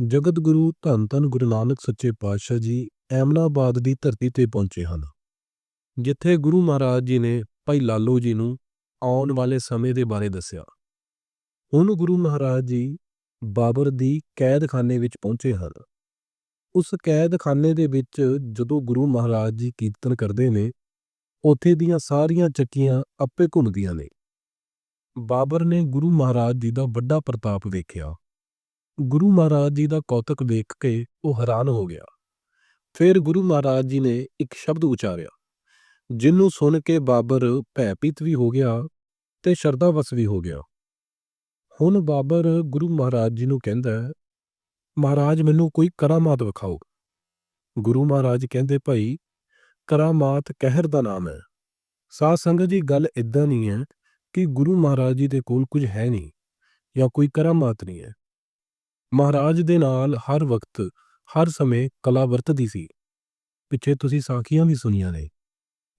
ਜਗਤ ਗੁਰੂ ਧੰਨ ਧੰਨ ਗੁਰੂ ਨਾਨਕ ਸੱਚੇ ਪਾਤਸ਼ਾਹ ਜੀ ਐਮਨਾਬਾਦ ਦੀ ਧਰਤੀ ਤੇ ਪਹੁੰਚੇ ਹਨ, ਜਿੱਥੇ ਗੁਰੂ ਮਹਾਰਾਜ ਜੀ ਨੇ ਭਾਈ ਲਾਲੋ ਜੀ ਨੂੰ ਆਉਣ ਵਾਲੇ ਸਮੇਂ ਦੇ ਬਾਰੇ ਦੱਸਿਆ। ਹੁਣ ਗੁਰੂ ਮਹਾਰਾਜ ਜੀ ਬਾਬਰ ਦੀ ਕੈਦਖਾਨੇ ਵਿੱਚ ਪਹੁੰਚੇ ਹਨ। ਉਸ ਕੈਦਖਾਨੇ ਦੇ ਵਿੱਚ ਜਦੋਂ ਗੁਰੂ ਮਹਾਰਾਜ ਜੀ ਕੀਰਤਨ ਕਰਦੇ ਨੇ, ਉੱਥੇ ਦੀਆਂ ਸਾਰੀਆਂ ਚੱਕੀਆਂ ਆਪੇ ਘੁੰਮਦੀਆਂ ਨੇ। ਬਾਬਰ ਨੇ ਗੁਰੂ ਮਹਾਰਾਜ ਜੀ ਦਾ ਵੱਡਾ ਪ੍ਰਤਾਪ ਵੇਖਿਆ। ਗੁਰੂ ਮਹਾਰਾਜ ਜੀ ਦਾ ਕੌਤਕ ਵੇਖ ਕੇ ਉਹ ਹੈਰਾਨ ਹੋ ਗਿਆ। ਫਿਰ ਗੁਰੂ ਮਹਾਰਾਜ ਜੀ ਨੇ ਇੱਕ ਸ਼ਬਦ ਉਚਾਰਿਆ ਜਿਹਨੂੰ ਸੁਣ ਕੇ ਬਾਬਰ ਭੈਭੀਤ ਵੀ ਹੋ ਗਿਆ ਤੇ ਸ਼ਰਧਾਵਸ ਵੀ ਹੋ ਗਿਆ। ਹੁਣ ਬਾਬਰ ਗੁਰੂ ਮਹਾਰਾਜ ਜੀ ਨੂੰ ਕਹਿੰਦਾ, ਮਹਾਰਾਜ, ਮੈਨੂੰ ਕੋਈ ਕਰਾਮਾਤ ਵਿਖਾਓ। ਗੁਰੂ ਮਹਾਰਾਜ ਕਹਿੰਦੇ, ਭਾਈ, ਕਰਾਮਾਤ ਕਹਿਰ ਦਾ ਨਾਮ ਹੈ। ਸਾਧ ਸੰਗਤ ਜੀ ਗੱਲ ਇਦਾਂ ਨਹੀਂ ਹੈ ਕਿ ਗੁਰੂ ਮਹਾਰਾਜ ਜੀ ਦੇ ਕੋਲ ਕੁਝ ਹੈ ਨਹੀਂ ਜਾਂ ਕੋਈ ਕਰਾਮਾਤ ਨਹੀਂ ਹੈ। ਮਹਾਰਾਜ ਦੇ ਨਾਲ ਹਰ ਵਕਤ, ਹਰ ਸਮੇਂ ਕਲਾ ਵਰਤਦੀ ਸੀ। ਪਿੱਛੇ ਤੁਸੀਂ ਸਾਖੀਆਂ ਵੀ ਸੁਣੀਆਂ ਨੇ।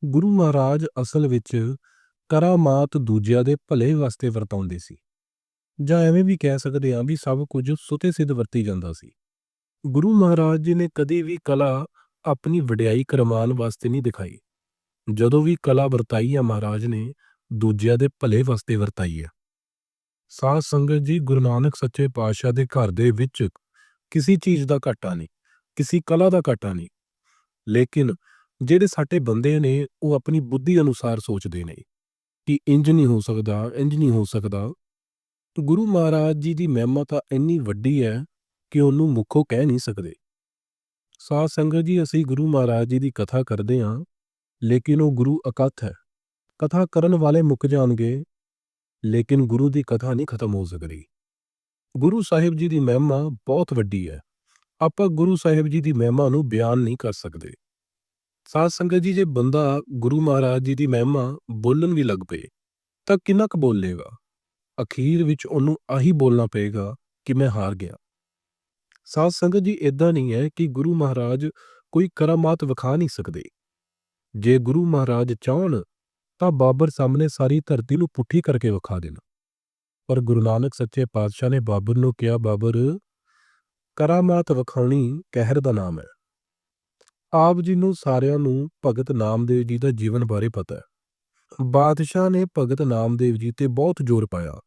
ਗੁਰੂ ਮਹਾਰਾਜ ਅਸਲ ਵਿੱਚ ਕਰਾਮਾਤ ਦੂਜਿਆਂ ਦੇ ਭਲੇ ਵਾਸਤੇ ਵਰਤਾਉਂਦੇ ਸੀ। ਜਾਂ ਐਵੇਂ ਵੀ ਕਹਿ ਸਕਦੇ ਹਾਂ ਵੀ ਸਭ ਕੁਝ ਸੁਤੇ ਸਿੱਧ ਵਰਤੀ ਜਾਂਦਾ ਸੀ। ਗੁਰੂ ਮਹਾਰਾਜ ਜੀ ਨੇ ਕਦੇ ਵੀ ਕਲਾ ਆਪਣੀ ਵਡਿਆਈ ਕਰਮਾਨ ਵਾਸਤੇ ਨਹੀਂ ਦਿਖਾਈ। ਜਦੋਂ ਵੀ ਕਲਾ ਵਰਤਾਈ ਆ ਮਹਾਰਾਜ ਨੇ, ਦੂਜਿਆਂ ਦੇ ਭਲੇ ਵਾਸਤੇ ਵਰਤਾਈ ਹੈ ਸਾਧ ਸੰਗਤ ਜੀ ਗੁਰੂ ਨਾਨਕ ਸੱਚੇ ਪਾਤਸ਼ਾਹ ਦੇ ਘਰ ਦੇ ਵਿੱਚ ਕਿਸੇ ਚੀਜ਼ ਦਾ ਘਾਟਾ ਨਹੀਂ, ਕਿਸੇ ਕਲਾ ਦਾ ਘਾਟਾ ਨਹੀਂ। ਲੇਕਿਨ ਜਿਹੜੇ ਸਾਡੇ ਬੰਦੇ ਨੇ, ਉਹ ਆਪਣੀ ਬੁੱਧੀ ਅਨੁਸਾਰ ਸੋਚਦੇ ਨੇ ਕਿ ਇੰਜ ਨਹੀਂ ਹੋ ਸਕਦਾ, ਇੰਜ ਨਹੀਂ ਹੋ ਸਕਦਾ। ਗੁਰੂ ਮਹਾਰਾਜ ਜੀ ਦੀ ਮਹਿਮਾ ਤਾਂ ਇੰਨੀ ਵੱਡੀ ਹੈ ਕਿ ਉਹਨੂੰ ਮੁੱਖੋਂ ਕਹਿ ਨਹੀਂ ਸਕਦੇ। ਸਾਧ ਸੰਗਤ ਜੀ, ਅਸੀਂ ਗੁਰੂ ਮਹਾਰਾਜ ਜੀ ਦੀ ਕਥਾ ਕਰਦੇ ਹਾਂ, ਲੇਕਿਨ ਉਹ ਗੁਰੂ ਅਕਥ ਹੈ। ਕਥਾ ਕਰਨ ਵਾਲੇ ਮੁੱਕ ਜਾਣਗੇ ਲੇਕਿਨ ਗੁਰੂ ਦੀ ਕਥਾ ਨਹੀਂ ਖਤਮ ਹੋ ਸਕਦੀ। ਗੁਰੂ ਸਾਹਿਬ ਜੀ ਦੀ ਮਹਿਮਾ ਬਹੁਤ ਵੱਡੀ ਹੈ। ਆਪਾਂ ਗੁਰੂ ਸਾਹਿਬ ਜੀ ਦੀ ਮਹਿਮਾ ਨੂੰ ਬਿਆਨ ਨਹੀਂ ਕਰ ਸਕਦੇ। ਸਾਧ ਸੰਗਤ ਜੀ, ਜੇ ਬੰਦਾ ਗੁਰੂ ਮਹਾਰਾਜ ਜੀ ਦੀ ਮਹਿਮਾ ਬੋਲਣ ਵੀ ਲੱਗ ਪਏ, ਤਾਂ ਕਿੰਨਾ ਕੁ ਬੋਲੇਗਾ ਅਖੀਰ ਵਿੱਚ ਉਹਨੂੰ ਆਹੀ ਬੋਲਣਾ ਪਏਗਾ ਕਿ ਮੈਂ ਹਾਰ ਗਿਆ। ਸਾਧ ਸੰਗਤ ਜੀ ਇਦਾਂ ਨਹੀਂ ਹੈ ਕਿ ਗੁਰੂ ਮਹਾਰਾਜ ਕੋਈ ਕਰਾਮਾਤ ਵਿਖਾ ਨਹੀਂ ਸਕਦੇ। ਜੇ ਗੁਰੂ ਮਹਾਰਾਜ ਚਾਹਣ ਤਾਂ ਬਾਬਰ ਸਾਹਮਣੇ ਸਾਰੀ ਧਰਤੀ ਨੂੰ ਪੁੱਠੀ ਕਰਕੇ ਵਿਖਾ ਦੇਣਾ। ਪਰ ਗੁਰੂ ਨਾਨਕ ਸੱਚੇ ਪਾਤਸ਼ਾਹ ਨੇ ਬਾਬਰ ਨੂੰ ਕਿਹਾ, ਬਾਬਰ, ਕਰਾਮਾਤ ਵਿਖਾਉਣੀ ਕਹਿਰ ਦਾ ਨਾਮ ਹੈ। ਆਪ ਜੀ ਨੂੰ ਸਾਰਿਆਂ ਨੂੰ ਭਗਤ ਨਾਮਦੇਵ ਜੀ ਦਾ ਜੀਵਨ ਬਾਰੇ ਪਤਾ ਹੈ। ਬਾਦਸ਼ਾਹ ਨੇ ਭਗਤ ਨਾਮਦੇਵ ਜੀ ਤੇ ਬਹੁਤ ਜ਼ੋਰ ਪਾਇਆ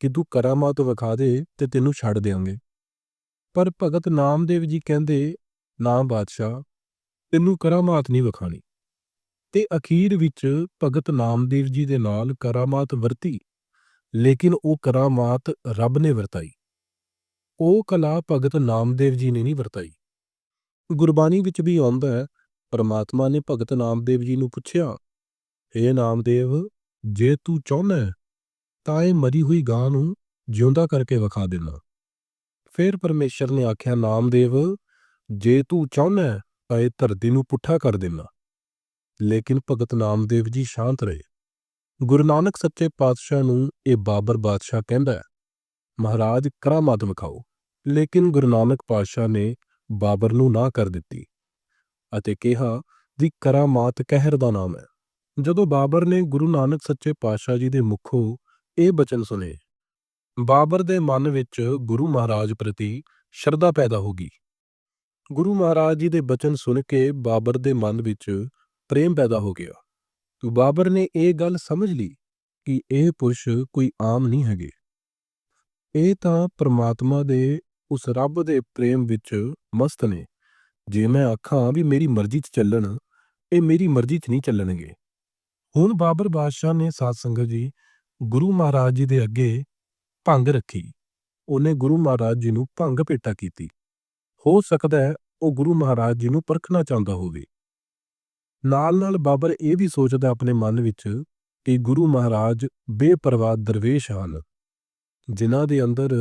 ਕਿ ਤੂੰ ਕਰਾਮਾਤ ਵਿਖਾ ਦੇ ਤੇ ਤੈਨੂੰ ਛੱਡ ਦੇਵਾਂਗੇ ਪਰ ਭਗਤ ਨਾਮਦੇਵ ਜੀ ਕਹਿੰਦੇ, ਨਾ ਬਾਦਸ਼ਾਹ, ਤੈਨੂੰ ਕਰਾਮਾਤ ਨਹੀਂ ਵਿਖਾਣੀ ਤੇ ਅਖੀਰ ਵਿੱਚ ਭਗਤ ਨਾਮਦੇਵ ਜੀ ਦੇ ਨਾਲ ਕਰਾਮਾਤ ਵਰਤੀ, ਲੇਕਿਨ ਉਹ ਕਰਾਮਾਤ ਰੱਬ ਨੇ ਵਰਤਾਈ। ਉਹ ਕਲਾ ਭਗਤ ਨਾਮਦੇਵ ਜੀ ਨੇ ਨਹੀਂ ਵਰਤਾਈ। ਗੁਰਬਾਣੀ ਵਿੱਚ ਵੀ ਆਉਂਦਾ ਹੈ, ਪਰਮਾਤਮਾ ਨੇ ਭਗਤ ਨਾਮਦੇਵ ਜੀ ਨੂੰ ਪੁੱਛਿਆ ਏ ਨਾਮਦੇਵ, ਜੇ ਤੂੰ ਚਾਹੁੰਦਾ ਤਾਂ ਇਹ ਮਰੀ ਹੋਈ ਗਾਂ ਨੂੰ ਜਿਉਂਦਾ ਕਰਕੇ ਵਿਖਾ ਦੇਣਾ। ਫਿਰ ਪਰਮੇਸ਼ਰ ਨੇ ਆਖਿਆ, ਨਾਮਦੇਵ, ਜੇ ਤੂੰ ਚਾਹੁੰਦਾ ਤਾਂ ਇਹ ਧਰਤੀ ਨੂੰ ਪੁੱਠਾ ਕਰ ਦੇਣਾ। ਲੇਕਿਨ ਭਗਤ ਨਾਮਦੇਵ ਜੀ ਸ਼ਾਂਤ ਰਹੇ। ਗੁਰੂ ਨਾਨਕ ਸੱਚੇ ਪਾਤਸ਼ਾਹ ਨੂੰ ਇਹ ਬਾਬਰ ਬਾਦਸ਼ਾਹ ਕਹਿੰਦਾ ਹੈ, ਮਹਾਰਾਜ ਕਰਾਮਾਤ ਵਿਖਾਓ। ਲੇਕਿਨ ਗੁਰੂ ਨਾਨਕ ਪਾਤਸ਼ਾਹ ਨੇ ਬਾਬਰ ਨੂੰ ਨਾ ਕਰ ਦਿੱਤੀ ਅਤੇ ਕਿਹਾ, ਦੀ ਕਰਾਮਾਤ ਕਹਿਰ ਦਾ ਨਾਮ ਹੈ। ਜਦੋਂ ਬਾਬਰ ਨੇ ਗੁਰੂ ਨਾਨਕ ਸੱਚੇ ਪਾਤਸ਼ਾਹ ਜੀ ਦੇ ਮੁਖੋਂ ਇਹ ਬਚਨ ਸੁਨੇ ਬਾਬਰ ਦੇ ਮਨ ਵਿੱਚ ਗੁਰੂ ਮਹਾਰਾਜ ਪ੍ਰਤੀ ਸ਼ਰਧਾ ਪੈਦਾ ਹੋ ਗਈ। ਗੁਰੂ ਮਹਾਰਾਜ ਜੀ ਦੇ ਬਚਨ ਸੁਣ ਕੇ ਬਾਬਰ ਦੇ ਮਨ ਵਿੱਚ ਪ੍ਰੇਮ ਪੈਦਾ ਹੋ ਗਿਆ। ਬਾਬਰ ਨੇ ਇਹ ਗੱਲ ਸਮਝ ਲਈ ਕਿ ਇਹ ਪੁਰਸ਼ ਕੋਈ ਆਮ ਨਹੀਂ ਹੈਗੇ। ਇਹ ਤਾਂ ਪ੍ਰਮਾਤਮਾ ਦੇ ਉਸ ਰੱਬ ਦੇ ਪ੍ਰੇਮ ਵਿੱਚ ਮਸਤ ਨੇ। ਜੇ ਮੈਂ ਆਖਾਂ ਵੀ ਮੇਰੀ ਮਰਜ਼ੀ 'ਚ ਚੱਲਣ, ਇਹ ਮੇਰੀ ਮਰਜ਼ੀ 'ਚ ਨਹੀਂ ਚੱਲਣਗੇ। ਹੁਣ ਬਾਬਰ ਬਾਦਸ਼ਾਹ ਨੇ ਸਾਧ ਸੰਗਤ ਜੀ ਗੁਰੂ ਮਹਾਰਾਜ ਜੀ ਦੇ ਅੱਗੇ ਭੰਗ ਰੱਖੀ। ਉਹਨੇ ਗੁਰੂ ਮਹਾਰਾਜ ਜੀ ਨੂੰ ਭੰਗ ਭੇਟਾ ਕੀਤੀ। ਹੋ ਸਕਦਾ ਹੈ ਉਹ ਗੁਰੂ ਮਹਾਰਾਜ ਜੀ ਨੂੰ ਪਰਖਣਾ ਚਾਹੁੰਦਾ ਹੋਵੇ। ਨਾਲ ਨਾਲ ਬਾਬਰ ਇਹ ਵੀ ਸੋਚਦਾ ਆਪਣੇ ਮਨ ਵਿੱਚ ਕਿ ਗੁਰੂ ਮਹਾਰਾਜ ਬੇਪਰਵਾਹ ਦਰਵੇਸ਼ ਹਨ, ਜਿਨ੍ਹਾਂ ਦੇ ਅੰਦਰ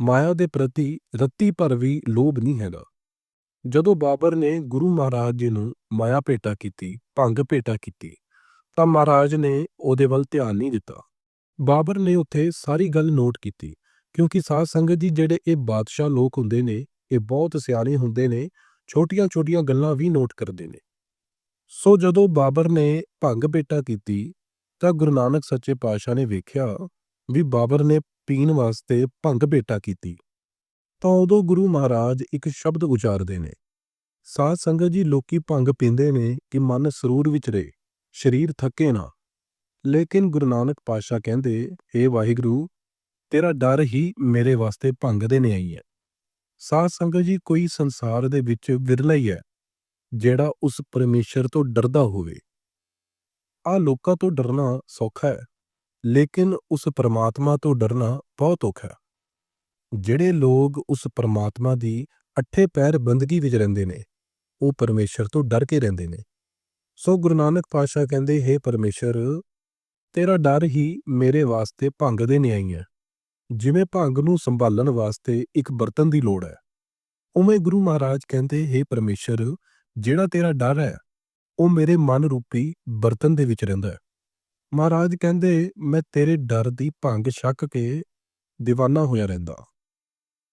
ਮਾਇਆ ਦੇ ਪ੍ਰਤੀ ਰੱਤੀ ਭਰ ਵੀ ਲੋਭ ਨਹੀਂ ਹੈਗਾ। ਜਦੋਂ ਬਾਬਰ ਨੇ ਗੁਰੂ ਮਹਾਰਾਜ ਜੀ ਨੂੰ ਮਾਇਆ ਭੇਟਾ ਕੀਤੀ, ਭੰਗ ਭੇਟਾ ਕੀਤੀ, ਤਾਂ ਮਹਾਰਾਜ ਨੇ ਉਹਦੇ ਵੱਲ ਧਿਆਨ ਨਹੀਂ ਦਿੱਤਾ। ਬਾਬਰ ਨੇ ਉੱਥੇ ਸਾਰੀ ਗੱਲ ਨੋਟ ਕੀਤੀ, ਕਿਉਂਕਿ ਸਾਧ ਸੰਗਤ ਜੀ ਜਿਹੜੇ ਇਹ ਬਾਦਸ਼ਾਹ ਲੋਕ ਹੁੰਦੇ ਨੇ, ਇਹ ਬਹੁਤ ਸਿਆਣੇ ਹੁੰਦੇ ਨੇ, ਛੋਟੀਆਂ-ਛੋਟੀਆਂ ਗੱਲਾਂ ਵੀ ਨੋਟ ਕਰਦੇ ਨੇ। ਸੋ ਜਦੋਂ ਬਾਬਰ ਨੇ ਭੰਗ ਭੇਟਾ ਕੀਤੀ, ਤਾਂ ਗੁਰੂ ਨਾਨਕ ਸੱਚੇ ਪਾਤਸ਼ਾਹ ਨੇ ਵੇਖਿਆ ਵੀ ਬਾਬਰ ਨੇ ਪੀਣ ਵਾਸਤੇ ਭੰਗ ਭੇਟਾ ਕੀਤੀ। ਤਾਂ ਉਦੋਂ ਗੁਰੂ ਮਹਾਰਾਜ ਇੱਕ ਸ਼ਬਦ ਉਚਾਰਦੇ ਨੇ, ਸਾਧ ਸੰਗਤ ਜੀ, ਲੋਕੀ ਭੰਗ ਪੀਂਦੇ ਨੇ ਕਿ ਮਨ ਸਰੂਰ ਵਿੱਚ ਰਹੇ, ਸਰੀਰ ਥੱਕੇ ਨਾ। ਲੇਕਿਨ ਗੁਰੂ ਨਾਨਕ ਪਾਤਸ਼ਾਹ ਕਹਿੰਦੇ ਏ ਵਾਹਿਗੁਰੂ, ਤੇਰਾ ਡਰ ਹੀ ਮੇਰੇ ਵਾਸਤੇ ਭੰਗ ਦੇ ਨਿਆਈ ਹੈ। ਸਾਧ ਸੰਗਤ ਜੀ, ਕੋਈ ਸੰਸਾਰ ਦੇ ਵਿੱਚ ਵਿਰਲਾ ਹੀ ਹੈ। ਜਿਹੜਾ ਉਸ ਪਰਮੇਸ਼ਰ ਤੋਂ ਡਰਦਾ ਹੋਵੇ। ਆ ਲੋਕਾਂ ਤੋਂ ਡਰਨਾ ਸੌਖਾ ਹੈ, ਲੇਕਿਨ ਉਸ ਪਰਮਾਤਮਾ ਤੋਂ ਡਰਨਾ ਬਹੁਤ ਔਖਾ ਹੈ। ਜਿਹੜੇ ਲੋਕ ਉਸ ਪਰਮਾਤਮਾ ਦੀ ਅੱਠੇ ਪੈਰ ਬੰਦਗੀ ਵਿੱਚ ਰਹਿੰਦੇ ਨੇ, ਉਹ ਪਰਮੇਸ਼ਰ ਤੋਂ ਡਰ ਕੇ ਰਹਿੰਦੇ ਨੇ। ਸੋ ਗੁਰੂ ਨਾਨਕ ਪਾਤਸ਼ਾਹ ਕਹਿੰਦੇ, ਹੈ ਪਰਮੇਸ਼ਰ, ਤੇਰਾ ਡਰ ਹੀ ਮੇਰੇ ਵਾਸਤੇ ਭੰਗ ਦੇ ਨਿਆਈ ਹੈ। ਜਿਵੇਂ ਭੰਗ ਨੂੰ ਸੰਭਾਲਣ ਵਾਸਤੇ ਇੱਕ ਬਰਤਨ ਦੀ ਲੋੜ ਹੈ। ਉਵੇਂ ਗੁਰੂ ਮਹਾਰਾਜ ਕਹਿੰਦੇ, ਹੈ ਪਰਮੇਸ਼ਰ ਜਿਹੜਾ ਤੇਰਾ ਡਰ ਹੈ, ਉਹ ਮੇਰੇ ਮਨ ਰੂਪੀ ਬਰਤਨ ਦੇ ਵਿੱਚ ਰਹਿੰਦਾ ਹੈ। ਮਹਾਰਾਜ ਕਹਿੰਦੇ, ਮੈਂ ਤੇਰੇ ਡਰ ਦੀ ਭੰਗ ਛੱਕ ਕੇ دیਵਾਨਾ ਹੋਇਆ ਰਹਿੰਦਾ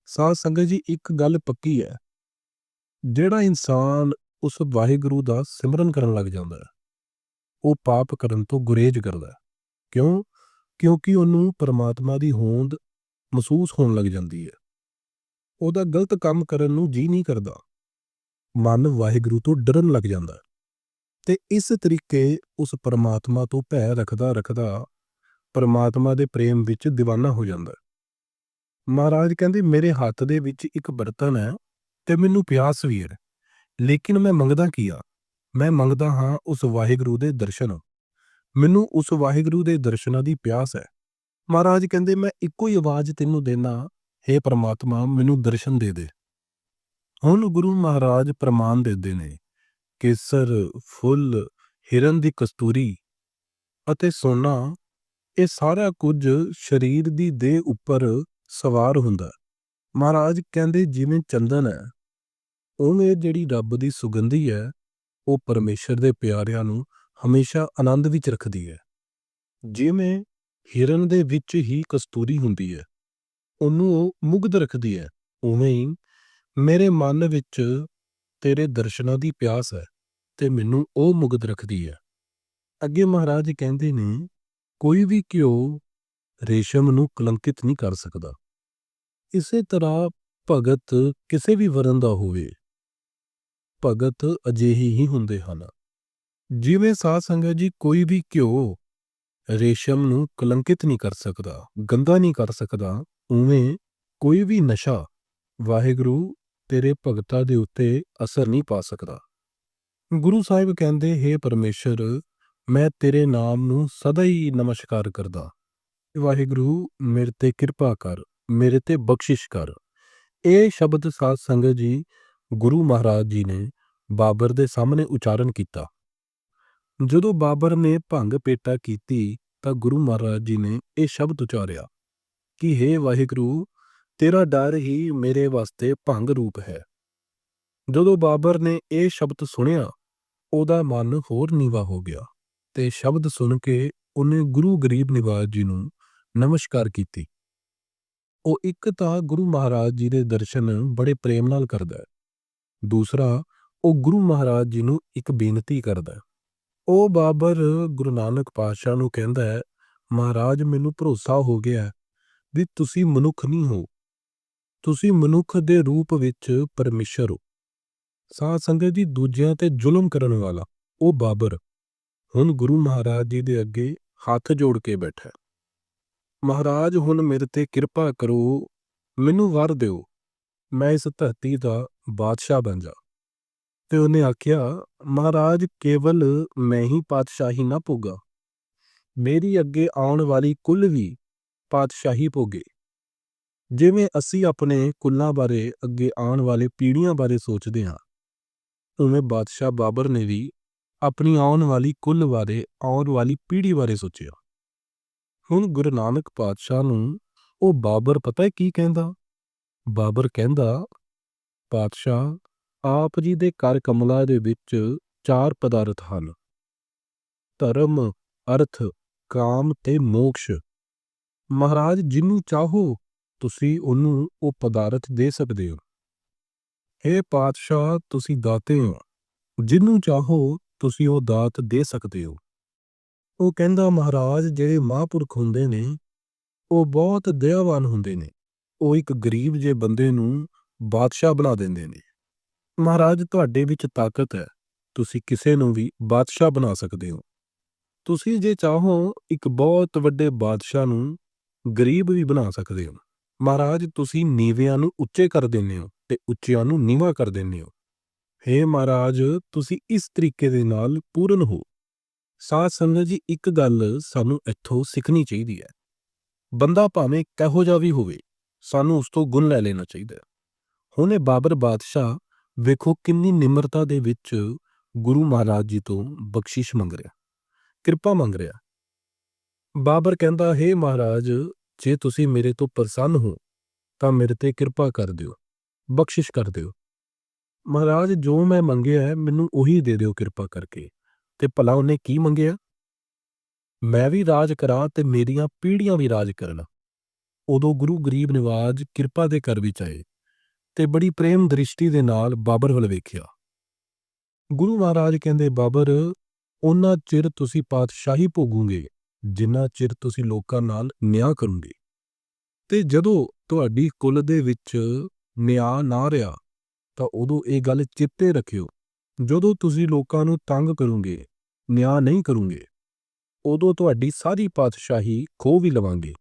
ਸਾਧ ਸੰਗਤ ਜੀ, ਇੱਕ ਗੱਲ ਪੱਕੀ ਹੈ। ਜਿਹੜਾ ਇਨਸਾਨ ਉਸ ਵਾਹਿਗੁਰੂ ਦਾ ਸਿਮਰਨ ਕਰਨ ਲੱਗ ਜਾਂਦਾ ਹੈ, ਉਹ ਪਾਪ ਕਰਨ ਤੋਂ ਗੁਰੇਜ਼ ਕਰਦਾ ਹੈ। ਕਿਉਂ? ਕਿਉਂਕਿ ਉਹਨੂੰ ਪਰਮਾਤਮਾ ਦੀ ਹੋਂਦ ਮਹਿਸੂਸ ਹੋਣ ਲੱਗ ਜਾਂਦੀ ਹੈ। ਉਹਦਾ ਗਲਤ ਕੰਮ ਕਰਨ ਨੂੰ ਜੀ ਨਹੀਂ ਕਰਦਾ। ਮਨ ਵਾਹਿਗੁਰੂ ਤੋਂ ਡਰਨ ਲੱਗ ਜਾਂਦਾ ਤੇ ਇਸ ਤਰੀਕੇ ਉਸ ਪਰਮਾਤਮਾ ਤੋਂ ਭੈ ਰੱਖਦਾ ਰੱਖਦਾ ਪਰਮਾਤਮਾ ਦੇ ਪ੍ਰੇਮ ਵਿੱਚ دیਵਾਨਾ ਹੋ ਜਾਂਦਾ ਮਹਾਰਾਜ ਕਹਿੰਦੇ, ਮੇਰੇ ਹੱਥ ਦੇ ਵਿੱਚ ਇੱਕ ਬਰਤਨ ਹੈ ਤੇ ਮੈਨੂੰ ਪਿਆਸ ਵੀ ਹੈ, ਲੇਕਿਨ ਮੈਂ ਮੰਗਦਾ ਕੀ ਆ? ਮੈਂ ਮੰਗਦਾ ਹਾਂ ਉਸ ਵਾਹਿਗੁਰੂ ਦੇ ਦਰਸ਼ਨ। ਮੈਨੂੰ ਉਸ ਵਾਹਿਗੁਰੂ ਦੇ ਦਰਸ਼ਨਾਂ ਦੀ ਪਿਆਸ ਹੈ। ਮਹਾਰਾਜ ਕਹਿੰਦੇ, ਮੈਂ ਇੱਕੋ ਹੀ ਆਵਾਜ਼ ਤੈਨੂੰ ਦੇਣਾ हे ਪਰਮਾਤਮਾ, ਮੈਨੂੰ ਦਰਸ਼ਨ ਦੇ ਦੇ। ਹੁਣ ਗੁਰੂ ਮਹਾਰਾਜ ਪ੍ਰਮਾਣ ਦਿੰਦੇ ਨੇ ਕੇਸਰ ਫੁੱਲ, ਹਿਰਨ ਦੀ ਕਸਤੂਰੀ ਅਤੇ ਸੋਨਾ, ਇਹ ਸਾਰਾ ਕੁਝ ਸਰੀਰ ਦੀ ਦੇਹ ਉੱਪਰ ਸਵਾਰ ਹੁੰਦਾ। ਮਹਾਰਾਜ ਕਹਿੰਦੇ ਜਿਵੇਂ ਚੰਦਨ ਹੈ, ਉਵੇਂ ਜਿਹੜੀ ਰੱਬ ਦੀ ਸੁਗੰਧੀ ਹੈ, ਉਹ ਪਰਮੇਸ਼ਰ ਦੇ ਪਿਆਰਿਆਂ ਨੂੰ ਹਮੇਸ਼ਾ ਆਨੰਦ ਵਿੱਚ ਰੱਖਦੀ ਹੈ। ਜਿਵੇਂ ਹਿਰਨ ਦੇ ਵਿੱਚ ਹੀ ਕਸਤੂਰੀ ਹੁੰਦੀ ਹੈ, ਉਹਨੂੰ ਉਹ ਮੁਗਧ ਰੱਖਦੀ ਹੈ, ਉਵੇਂ ਹੀ ਮੇਰੇ ਮਨ ਵਿੱਚ ਤੇਰੇ ਦਰਸ਼ਨਾਂ ਦੀ ਪਿਆਸ ਹੈ ਤੇ ਮੈਨੂੰ ਉਹ ਮੁਗਧ ਰੱਖਦੀ ਹੈ। ਅੱਗੇ ਮਹਾਰਾਜ ਕਹਿੰਦੇ ਨੇ, ਕੋਈ ਵੀ ਘਿਓ ਰੇਸ਼ਮ ਨੂੰ ਕਲੰਕਿਤ ਨਹੀਂ ਕਰ ਸਕਦਾ। ਇਸੇ ਤਰ੍ਹਾਂ ਭਗਤ ਕਿਸੇ ਵੀ ਵਰਨ ਦਾ ਹੋਵੇ, ਭਗਤ ਅਜਿਹੇ ਹੀ ਹੁੰਦੇ ਹਨ। ਜਿਵੇਂ ਸਾਧ ਸੰਗਤ ਜੀ ਕੋਈ ਵੀ ਘਿਓ ਰੇਸ਼ਮ ਨੂੰ ਕਲੰਕਿਤ ਨਹੀਂ ਕਰ ਸਕਦਾ, ਗੰਦਾ ਨਹੀਂ ਕਰ ਸਕਦਾ, ਉਵੇਂ ਕੋਈ ਵੀ ਨਸ਼ਾ ਵਾਹਿਗੁਰੂ ਤੇਰੇ ਭਗਤਾਂ ਦੇ ਉੱਤੇ ਅਸਰ ਨਹੀਂ ਪਾ ਸਕਦਾ। ਗੁਰੂ ਸਾਹਿਬ ਕਹਿੰਦੇ, ਹੈ ਪਰਮੇਸ਼ਰ, ਮੈਂ ਤੇਰੇ ਨਾਮ ਨੂੰ ਸਦਾ ਹੀ ਨਮਸਕਾਰ ਕਰਦਾ। ਵਾਹਿਗੁਰੂ, ਮੇਰੇ ਤੇ ਕਿਰਪਾ ਕਰ, ਮੇਰੇ ਤੇ ਬਖਸ਼ਿਸ਼ ਕਰ। ਇਹ ਸ਼ਬਦ ਸਾਧ ਸੰਗਤ ਜੀ, ਗੁਰੂ ਮਹਾਰਾਜ ਜੀ ਨੇ ਬਾਬਰ ਦੇ ਸਾਹਮਣੇ ਉਚਾਰਨ ਕੀਤਾ। ਜਦੋਂ ਬਾਬਰ ਨੇ ਭੰਗ ਪੇਟਾ ਕੀਤੀ, ਤਾਂ ਗੁਰੂ ਮਹਾਰਾਜ ਜੀ ਨੇ ਇਹ ਸ਼ਬਦ ਉਚਾਰਿਆ ਕਿ हे ਵਾਹਿਗੁਰੂ ਤੇਰਾ ਡਰ ਹੀ ਮੇਰੇ ਵਾਸਤੇ ਭੰਗ ਰੂਪ ਹੈ। ਜਦੋਂ ਬਾਬਰ ਨੇ ਇਹ ਸ਼ਬਦ ਸੁਣਿਆ, ਉਹਦਾ ਮਨ ਹੋਰ ਨੀਵਾ ਹੋ ਗਿਆ ਤੇ ਸ਼ਬਦ ਸੁਣ ਕੇ ਉਹਨੇ ਗੁਰੂ ਗਰੀਬ ਨਿਵਾਜ ਜੀ ਨੂੰ ਨਮਸਕਾਰ ਕੀਤੀ। ਉਹ ਇੱਕ ਤਾਂ ਗੁਰੂ ਮਹਾਰਾਜ ਜੀ ਦੇ ਦਰਸ਼ਨ ਬੜੇ ਪ੍ਰੇਮ ਨਾਲ ਕਰਦਾ ਹੈ, ਦੂਸਰਾ ਉਹ ਗੁਰੂ ਮਹਾਰਾਜ ਜੀ ਨੂੰ ਇੱਕ ਬੇਨਤੀ ਕਰਦਾ ਹੈ। ਉਹ ਬਾਬਰ ਗੁਰੂ ਨਾਨਕ ਪਾਤਸ਼ਾਹ ਨੂੰ ਕਹਿੰਦਾ ਹੈ, ਮਹਾਰਾਜ, ਮੈਨੂੰ ਭਰੋਸਾ ਹੋ ਗਿਆ ਵੀ ਤੁਸੀਂ ਮਨੁੱਖ ਨਹੀਂ ਹੋ ਤੁਸੀਂ ਮਨੁੱਖ ਦੇ ਰੂਪ ਵਿੱਚ ਪਰਮੇਸ਼ਰ ਹੋ। ਸਾਧ ਸੰਗਤ ਜੀ ਦੂਜਿਆਂ ਤੇ ਜ਼ੁਲਮ ਕਰਨ ਵਾਲਾ, ਉਹ ਬਾਬਰ। ਹੁਣ ਗੁਰੂ ਮਹਾਰਾਜ ਜੀ ਦੇ ਅੱਗੇ ਹੱਥ ਜੋੜ ਕੇ ਬੈਠਾ ਹੈ। ਮਹਾਰਾਜ, ਹੁਣ ਮੇਰੇ ਤੇ ਕਿਰਪਾ ਕਰੋ, ਮੈਨੂੰ ਵਰ ਦਿਓ। ਮੈਂ ਇਸ ਧਰਤੀ ਦਾ ਬਾਦਸ਼ਾਹ ਬਣ ਜਾ। ਤੇ ਉਹਨੇ ਆਖਿਆ, ਮਹਾਰਾਜ, ਕੇਵਲ ਮੈਂ ਹੀ ਪਾਤਸ਼ਾਹੀ ਨਾ ਭੋਗਾ। ਮੇਰੀ ਅੱਗੇ ਆਉਣ ਵਾਲੀ ਕੁੱਲ ਵੀ ਪਾਤਸ਼ਾਹੀ ਭੋਗੇ। ਜਿਵੇਂ ਅਸੀਂ ਆਪਣੇ ਕੁੱਲਾਂ ਬਾਰੇ ਅੱਗੇ ਆਉਣ ਵਾਲੇ ਪੀੜ੍ਹੀਆਂ ਬਾਰੇ ਸੋਚਦੇ ਹਾਂ, ਉਵੇਂ ਬਾਦਸ਼ਾਹ ਬਾਬਰ ਨੇ ਵੀ ਆਪਣੀ ਆਉਣ ਵਾਲੀ ਕੁੱਲ ਬਾਰੇ, ਆਉਣ ਵਾਲੀ ਪੀੜ੍ਹੀ ਬਾਰੇ ਸੋਚਿਆ। ਹੁਣ ਗੁਰੂ ਨਾਨਕ ਪਾਤਸ਼ਾਹ ਨੂੰ ਉਹ ਬਾਬਰ ਪਤਾ ਹੈ ਕੀ ਕਹਿੰਦਾ? ਬਾਬਰ ਕਹਿੰਦਾ, ਪਾਤਸ਼ਾਹ, ਆਪ ਜੀ ਦੇ ਕਰ ਕਮਲਾ ਦੇ ਵਿੱਚ ਚਾਰ ਪਦਾਰਥ ਹਨ। ਧਰਮ, ਅਰਥ, ਕਾਮ ਤੇ ਮੋਕਸ਼। ਮਹਾਰਾਜ ਜਿਹਨੂੰ ਚਾਹੋ ਤੁਸੀਂ ਉਹਨੂੰ ਉਹ ਪਦਾਰਥ ਦੇ ਸਕਦੇ ਹੋ। हे ਪਾਤਸ਼ਾਹ ਤੁਸੀਂ ਦਾਤੇ ਹੋ। ਜਿਹਨੂੰ ਚਾਹੋ, ਤੁਸੀਂ ਉਹ ਦਾਤ ਦੇ ਸਕਦੇ ਹੋ। ਉਹ ਕਹਿੰਦਾ, ਮਹਾਰਾਜ, ਜਿਹੜੇ ਮਹਾਂਪੁਰਖ ਹੁੰਦੇ ਨੇ, ਉਹ ਬਹੁਤ ਦਇਆਵਾਨ ਹੁੰਦੇ ਨੇ। ਉਹ ਇੱਕ ਗਰੀਬ ਜਿਹੇ ਬੰਦੇ ਨੂੰ ਬਾਦਸ਼ਾਹ ਬਣਾ ਦਿੰਦੇ ਨੇ। ਮਹਾਰਾਜ, ਤੁਹਾਡੇ ਵਿੱਚ ਤਾਕਤ ਹੈ। ਤੁਸੀਂ ਕਿਸੇ ਨੂੰ ਵੀ ਬਾਦਸ਼ਾਹ ਬਣਾ ਸਕਦੇ ਹੋ। ਤੁਸੀਂ ਜੇ ਚਾਹੋ, ਇੱਕ ਬਹੁਤ ਵੱਡੇ ਬਾਦਸ਼ਾਹ ਨੂੰ ਗਰੀਬ ਵੀ ਬਣਾ ਸਕਦੇ ਹੋ। ਮਹਾਰਾਜ, ਤੁਸੀਂ ਨੀਵਿਆਂ ਨੂੰ ਉੱਚੇ ਕਰ ਦਿੰਦੇ ਹੋ ਤੇ ਉੱਚਿਆਂ ਨੂੰ ਨੀਵਾਂ ਕਰ ਦਿੰਦੇ ਹੋ। ਹੇ ਮਹਾਰਾਜ, ਤੁਸੀਂ ਇਸ ਤਰੀਕੇ ਦੇ ਨਾਲ ਪੂਰਨ ਹੋ। ਸਾਧ ਸੰਗਤ ਜੀ, ਇੱਕ ਗੱਲ ਸਾਨੂੰ ਇੱਥੋਂ ਸਿੱਖਣੀ ਚਾਹੀਦੀ ਹੈ। ਬੰਦਾ ਭਾਵੇਂ ਕਿਹੋ ਜਿਹਾ ਵੀ ਹੋਵੇ, ਸਾਨੂੰ ਉਸ ਤੋਂ ਗੁਣ ਲੈ ਲੈਣਾ ਚਾਹੀਦਾ ਹੈ। ਹੁਣ ਇਹ ਬਾਬਰ ਬਾਦਸ਼ਾਹ ਵੇਖੋ ਕਿੰਨੀ ਨਿਮਰਤਾ ਦੇ ਵਿੱਚ ਗੁਰੂ ਮਹਾਰਾਜ ਜੀ ਤੋਂ ਬਖਸ਼ਿਸ਼ ਮੰਗ ਰਿਹਾ। ਕਿਰਪਾ ਮੰਗ ਰਿਹਾ। ਬਾਬਰ ਕਹਿੰਦਾ, ਹੈ ਮਹਾਰਾਜ ਜੇ ਤੁਸੀਂ ਮੇਰੇ ਤੋਂ ਪ੍ਰਸੰਨ ਹੋ, ਤਾਂ ਮੇਰੇ ਤੇ ਕਿਰਪਾ ਕਰ ਦਿਓ, ਬਖਸ਼ਿਸ਼ ਕਰ ਦਿਓ। ਮਹਾਰਾਜ, ਜੋ ਮੈਂ ਮੰਗਿਆ ਹੈ, ਮੈਨੂੰ ਉਹੀ ਦੇ ਦਿਓ ਕਿਰਪਾ ਕਰਕੇ। ਤੇ ਭਲਾ ਉਹਨੇ ਕੀ ਮੰਗਿਆ? ਮੈਂ ਵੀ ਰਾਜ ਕਰਾਂ ਤੇ ਮੇਰੀਆਂ ਪੀੜ੍ਹੀਆਂ ਵੀ ਰਾਜ ਕਰਨ। ਉਦੋਂ ਗੁਰੂ ਗਰੀਬ ਨਿਵਾਜ ਕਿਰਪਾ ਦੇ ਘਰ ਵਿੱਚ ਆਏ ਤੇ ਬੜੀ ਪ੍ਰੇਮ ਦ੍ਰਿਸ਼ਟੀ ਦੇ ਨਾਲ ਬਾਬਰ ਵੱਲ ਵੇਖਿਆ। ਗੁਰੂ ਮਹਾਰਾਜ ਕਹਿੰਦੇ, ਬਾਬਰ ਉਹਨਾਂ ਚਿਰ ਤੁਸੀਂ ਪਾਤਸ਼ਾਹੀ ਭੋਗੋਗੇ ਜਿੰਨਾ ਚਿਰ ਤੁਸੀਂ ਲੋਕਾਂ ਨਾਲ ਨਿਆਂ ਕਰੋਗੇ। ਤੇ ਜਦੋਂ ਤੁਹਾਡੀ ਕੁਲ ਦੇ ਵਿੱਚ ਨਿਆਂ ਨਾ ਰਿਹਾ, ਤਾਂ ਉਦੋਂ ਇਹ ਗੱਲ ਚਿੱਤੇ ਰੱਖਿਓ। ਜਦੋਂ ਤੁਸੀਂ ਲੋਕਾਂ ਨੂੰ ਤੰਗ ਕਰੋਗੇ, ਨਿਆਂ ਨਹੀਂ ਕਰੋਗੇ, ਉਦੋਂ ਤੁਹਾਡੀ ਸਾਰੀ ਪਾਤਸ਼ਾਹੀ ਖੋ ਵੀ ਲਵਾਂਗੇ।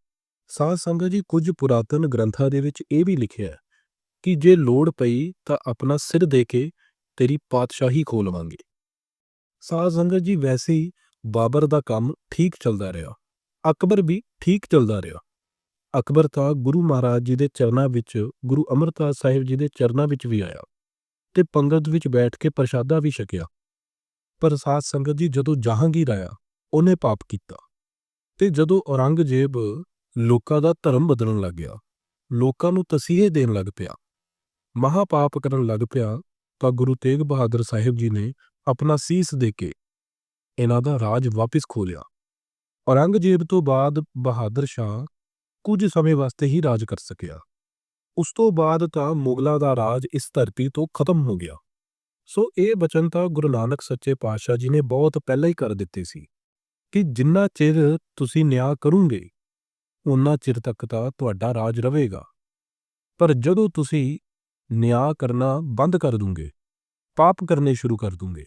ਸਾਧ ਸੰਗਤ ਜੀ, ਕੁਝ ਪੁਰਾਤਨ ਗ੍ਰੰਥਾਂ ਦੇ ਵਿੱਚ ਇਹ ਵੀ ਲਿਖਿਆ ਕਿ ਜੇ ਲੋੜ ਪਈ ਤਾਂ ਆਪਣਾ ਸਿਰ ਦੇ ਕੇ ਤੇਰੀ ਪਾਤਸ਼ਾਹੀ ਖੋ ਲਵਾਂਗੇ। ਸਾਧ ਸੰਗਤ ਜੀ, ਵੈਸੇ ਹੀ ਬਾਬਰ ਦਾ ਕੰਮ ਠੀਕ ਚੱਲਦਾ ਰਿਹਾ। ਅਕਬਰ ਵੀ ਠੀਕ ਚੱਲਦਾ ਰਿਹਾ। ਅਕਬਰ ਤਾਂ ਗੁਰੂ ਮਹਾਰਾਜ ਜੀ ਦੇ ਚਰਨਾਂ ਵਿੱਚ, ਗੁਰੂ ਅਮਰਦਾਸ ਸਾਹਿਬ ਜੀ ਦੇ ਚਰਨਾਂ ਵਿੱਚ ਵੀ ਆਇਆ ਤੇ ਪੰਗਤ ਵਿੱਚ ਬੈਠ ਕੇ ਪ੍ਰਸ਼ਾਦਾ ਵੀ ਛਕਿਆ। ਪਰ ਸਾਧ ਸੰਗਤ ਜੀ ਜਦੋਂ ਜਹਾਂਗੀਰ ਆਇਆ, ਉਹਨੇ ਪਾਪ ਕੀਤਾ ਤੇ ਜਦੋਂ ਔਰੰਗਜ਼ੇਬ ਲੋਕਾਂ ਦਾ ਧਰਮ ਬਦਲਣ ਲੱਗ ਗਿਆ, ਲੋਕਾਂ ਨੂੰ ਤਸੀਹੇ ਦੇਣ ਲੱਗ ਪਿਆ ਮਹਾ ਪਾਪ ਕਰਨ ਲੱਗ ਪਿਆ, ਤਾਂ ਗੁਰੂ ਤੇਗ ਬਹਾਦਰ ਸਾਹਿਬ ਜੀ ਨੇ ਆਪਣਾ ਸੀਸ ਦੇ ਕੇ ਇਹਨਾਂ ਦਾ ਰਾਜ ਵਾਪਿਸ ਖੋ ਔਰੰਗਜ਼ੇਬ ਤੋਂ ਬਾਅਦ ਬਹਾਦਰ ਸ਼ਾਹ ਕੁਝ ਸਮੇਂ ਵਾਸਤੇ ਹੀ ਰਾਜ ਕਰ ਸਕਿਆ। ਉਸ ਤੋਂ ਬਾਅਦ ਤਾਂ ਮੁਗਲਾਂ ਦਾ ਰਾਜ ਇਸ ਧਰਤੀ ਤੋਂ ਖਤਮ ਹੋ ਗਿਆ। ਸੋ ਇਹ ਬਚਨ ਤਾਂ ਗੁਰੂ ਨਾਨਕ ਸੱਚੇ ਪਾਤਸ਼ਾਹ ਜੀ ਨੇ ਬਹੁਤ ਪਹਿਲਾਂ ਹੀ ਕਰ ਦਿੱਤੇ ਸੀ ਕਿ ਜਿੰਨਾ ਚਿਰ ਤੁਸੀਂ ਨਿਆਂ ਕਰੋਗੇ ਉਨਾ ਚਿਰ ਤੱਕ ਤਾਂ ਤੁਹਾਡਾ ਰਾਜ ਰਹੇਗਾ। ਪਰ ਜਦੋਂ ਤੁਸੀਂ ਨਿਆਂ ਕਰਨਾ ਬੰਦ ਕਰ ਦੋਗੇ, ਪਾਪ ਕਰਨੇ ਸ਼ੁਰੂ ਕਰ ਦੋਗੇ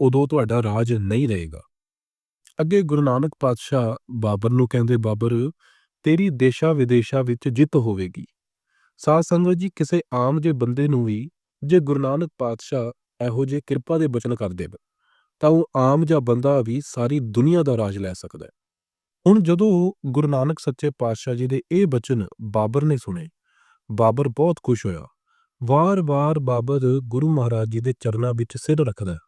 ਉਦੋਂ ਤੁਹਾਡਾ ਰਾਜ ਨਹੀਂ ਰਹੇਗਾ। ਅੱਗੇ ਗੁਰੂ ਨਾਨਕ ਪਾਤਸ਼ਾਹ ਬਾਬਰ ਨੂੰ ਕਹਿੰਦੇ, ਬਾਬਰ, ਤੇਰੀ ਦੇਸ਼ਾ ਵਿਦੇਸ਼ਾ ਵਿੱਚ ਜਿੱਤ ਹੋਵੇਗੀ। ਸਾਧ ਸੰਗਤ ਜੀ, ਕਿਸੇ ਆਮ ਜੇ ਬੰਦੇ ਨੂੰ ਵੀ ਜੇ ਗੁਰੂ ਨਾਨਕ ਪਾਤਸ਼ਾਹ ਇਹੋ ਜੇ ਕਿਰਪਾ ਦੇ ਬਚਨ ਕਰ ਦੇਵੇ, ਤਾਂ ਉਹ ਆਮ ਜਿਹਾ ਬੰਦਾ ਵੀ ਸਾਰੀ ਦੁਨੀਆ ਦਾ ਰਾਜ ਲੈ ਸਕਦਾ ਹੈ। ਹੁਣ ਜਦੋਂ ਗੁਰੂ ਨਾਨਕ ਸੱਚੇ ਪਾਤਸ਼ਾਹ ਜੀ ਦੇ ਇਹ ਬਚਨ ਬਾਬਰ ਨੇ ਸੁਣੇ, ਬਾਬਰ ਬਹੁਤ ਖੁਸ਼ ਹੋਇਆ। ਵਾਰ-ਵਾਰ ਬਾਬਰ ਗੁਰੂ ਮਹਾਰਾਜ ਜੀ ਦੇ ਚਰਨਾਂ ਵਿੱਚ ਸਿਰ ਰੱਖਦਾ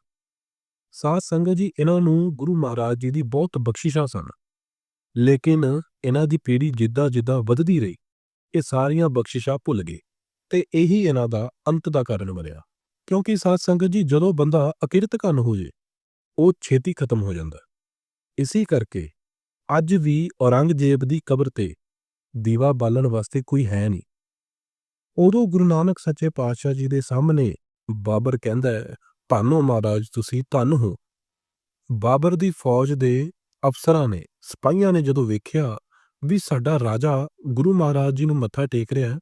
ਸਾਧ ਸੰਗਤ ਜੀ ਇਹਨਾਂ ਨੂੰ ਗੁਰੂ ਮਹਾਰਾਜ ਜੀ ਦੀ ਬਹੁਤ ਬਖਸ਼ਿਸ਼ਾਂ ਸਨ। ਲੇਕਿਨ ਇਹਨਾਂ ਦੀ ਪੀੜ੍ਹੀ ਜਿੱਦਾਂ-ਜਿੱਦਾਂ ਵੱਧਦੀ ਰਹੀ, ਇਹ ਸਾਰੀਆਂ ਬਖਸ਼ਿਸ਼ਾਂ ਭੁੱਲ ਗਏ ਤੇ ਇਹੀ ਇਹਨਾਂ ਦਾ ਅੰਤ ਦਾ ਕਾਰਨ ਬਣਿਆ। ਕਿਉਂਕਿ ਸਾਧ ਸੰਗਤ ਜੀ ਜਦੋਂ ਬੰਦਾ ਅਕਿਰਤ ਕੰਨ ਹੋ ਜੇ, ਉਹ ਛੇਤੀ ਖਤਮ ਹੋ ਜਾਂਦਾ। ਹੈ। ਇਸੇ ਕਰਕੇ ਅੱਜ ਵੀ ਔਰੰਗਜ਼ੇਬ ਦੀ ਕਬਰ ਤੇ ਦੀਵਾ ਬਾਲਣ ਵਾਸਤੇ ਕੋਈ ਹੈ ਨਹੀਂ। ਉਦੋਂ ਗੁਰੂ ਨਾਨਕ ਸੱਚੇ ਪਾਤਸ਼ਾਹ ਜੀ ਦੇ ਸਾਹਮਣੇ ਬਾਬਰ ਕਹਿੰਦਾ ਹੈ ਭਾਨੋ ਮਹਾਰਾਜ, ਤੁਸੀਂ ਧੰਨ ਹੋ। ਬਾਬਰ ਦੀ ਫੌਜ ਦੇ ਅਫਸਰਾਂ ਨੇ, ਸਿਪਾਹੀਆਂ ਨੇ ਜਦੋਂ ਵੇਖਿਆ ਵੀ ਸਾਡਾ ਰਾਜਾ ਗੁਰੂ ਮਹਾਰਾਜ ਜੀ ਨੂੰ ਮੱਥਾ ਟੇਕ ਰਿਹਾ,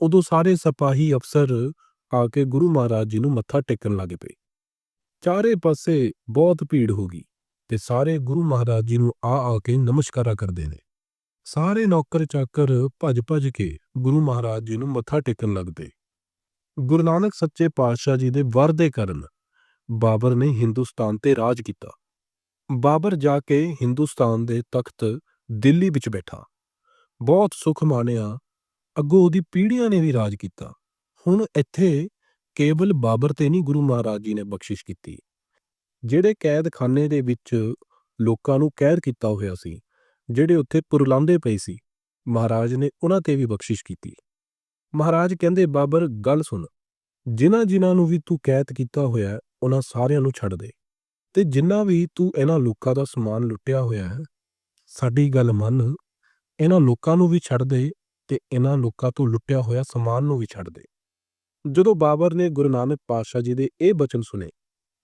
ਉਦੋਂ ਸਾਰੇ ਸਿਪਾਹੀ ਅਫਸਰ ਆ ਕੇ ਗੁਰੂ ਮਹਾਰਾਜ ਜੀ ਨੂੰ ਮੱਥਾ ਟੇਕਣ ਲੱਗ ਪਏ। ਚਾਰੇ ਪਾਸੇ ਬਹੁਤ ਭੀੜ ਹੋ ਗਈ ਤੇ ਸਾਰੇ ਗੁਰੂ ਮਹਾਰਾਜ ਜੀ ਨੂੰ ਆ ਆ ਕੇ ਨਮਸਕਾਰਾ ਕਰਦੇ ਨੇ। ਸਾਰੇ ਨੌਕਰ ਚਾਕਰ ਭੱਜ ਭੱਜ ਕੇ ਗੁਰੂ ਮਹਾਰਾਜ ਜੀ ਨੂੰ ਮੱਥਾ ਟੇਕਣ ਲੱਗਦੇ। ਗੁਰੂ ਨਾਨਕ ਸੱਚੇ ਪਾਤਸ਼ਾਹ ਜੀ ਦੇ ਵਰ ਦੇ ਕਾਰਨ ਬਾਬਰ ਨੇ ਹਿੰਦੁਸਤਾਨ ਤੇ ਰਾਜ ਕੀਤਾ। ਬਾਬਰ ਜਾ ਕੇ ਹਿੰਦੁਸਤਾਨ ਦੇ ਤਖਤ ਦਿੱਲੀ ਵਿੱਚ ਬੈਠਾ। ਬਹੁਤ ਸੁਖ ਮਾਣਿਆ, ਅੱਗੋਂ ਉਹਦੀ ਪੀੜ੍ਹੀਆਂ ਨੇ ਵੀ ਰਾਜ ਕੀਤਾ। ਹੁਣ ਇੱਥੇ ਕੇਵਲ ਬਾਬਰ ਤੇ ਨਹੀਂ ਗੁਰੂ ਮਹਾਰਾਜ ਜੀ ਨੇ ਬਖਸ਼ਿਸ਼ ਕੀਤੀ। ਜਿਹੜੇ ਕੈਦਖਾਨੇ ਦੇ ਵਿੱਚ ਲੋਕਾਂ ਨੂੰ ਕੈਦ ਕੀਤਾ ਹੋਇਆ ਸੀ, ਜਿਹੜੇ ਉੱਥੇ ਪੁਰਲਾਉਂਦੇ ਪਏ ਸੀ, ਮਹਾਰਾਜ ਨੇ ਉਹਨਾਂ ਤੇ ਵੀ ਬਖਸ਼ਿਸ਼ ਕੀਤੀ। ਮਹਾਰਾਜ ਕਹਿੰਦੇ, ਬਾਬਰ, ਗੱਲ ਸੁਣ। ਜਿਨ੍ਹਾਂ ਜਿਨ੍ਹਾਂ ਨੂੰ ਵੀ ਤੂੰ ਕੈਦ ਕੀਤਾ ਹੋਇਆ ਉਹਨਾਂ ਸਾਰਿਆਂ ਨੂੰ ਛੱਡ ਦੇ। ਤੇ ਜਿੰਨਾ ਵੀ ਤੂੰ ਇਹਨਾਂ ਲੋਕਾਂ ਦਾ ਸਮਾਨ ਲੁੱਟਿਆ ਹੋਇਆ ਹੈ, ਸਾਡੀ ਗੱਲ ਮੰਨ। ਇਹਨਾਂ ਲੋਕਾਂ ਨੂੰ ਵੀ ਛੱਡ ਦੇ ਤੇ ਇਹਨਾਂ ਲੋਕਾਂ ਤੋਂ ਲੁੱਟਿਆ ਹੋਇਆ ਸਮਾਨ ਨੂੰ ਵੀ ਛੱਡ ਦੇ। ਜਦੋਂ ਬਾਬਰ ਨੇ ਗੁਰੂ ਨਾਨਕ ਪਾਤਸ਼ਾਹ ਜੀ ਦੇ ਇਹ ਬਚਨ ਸੁਨੇ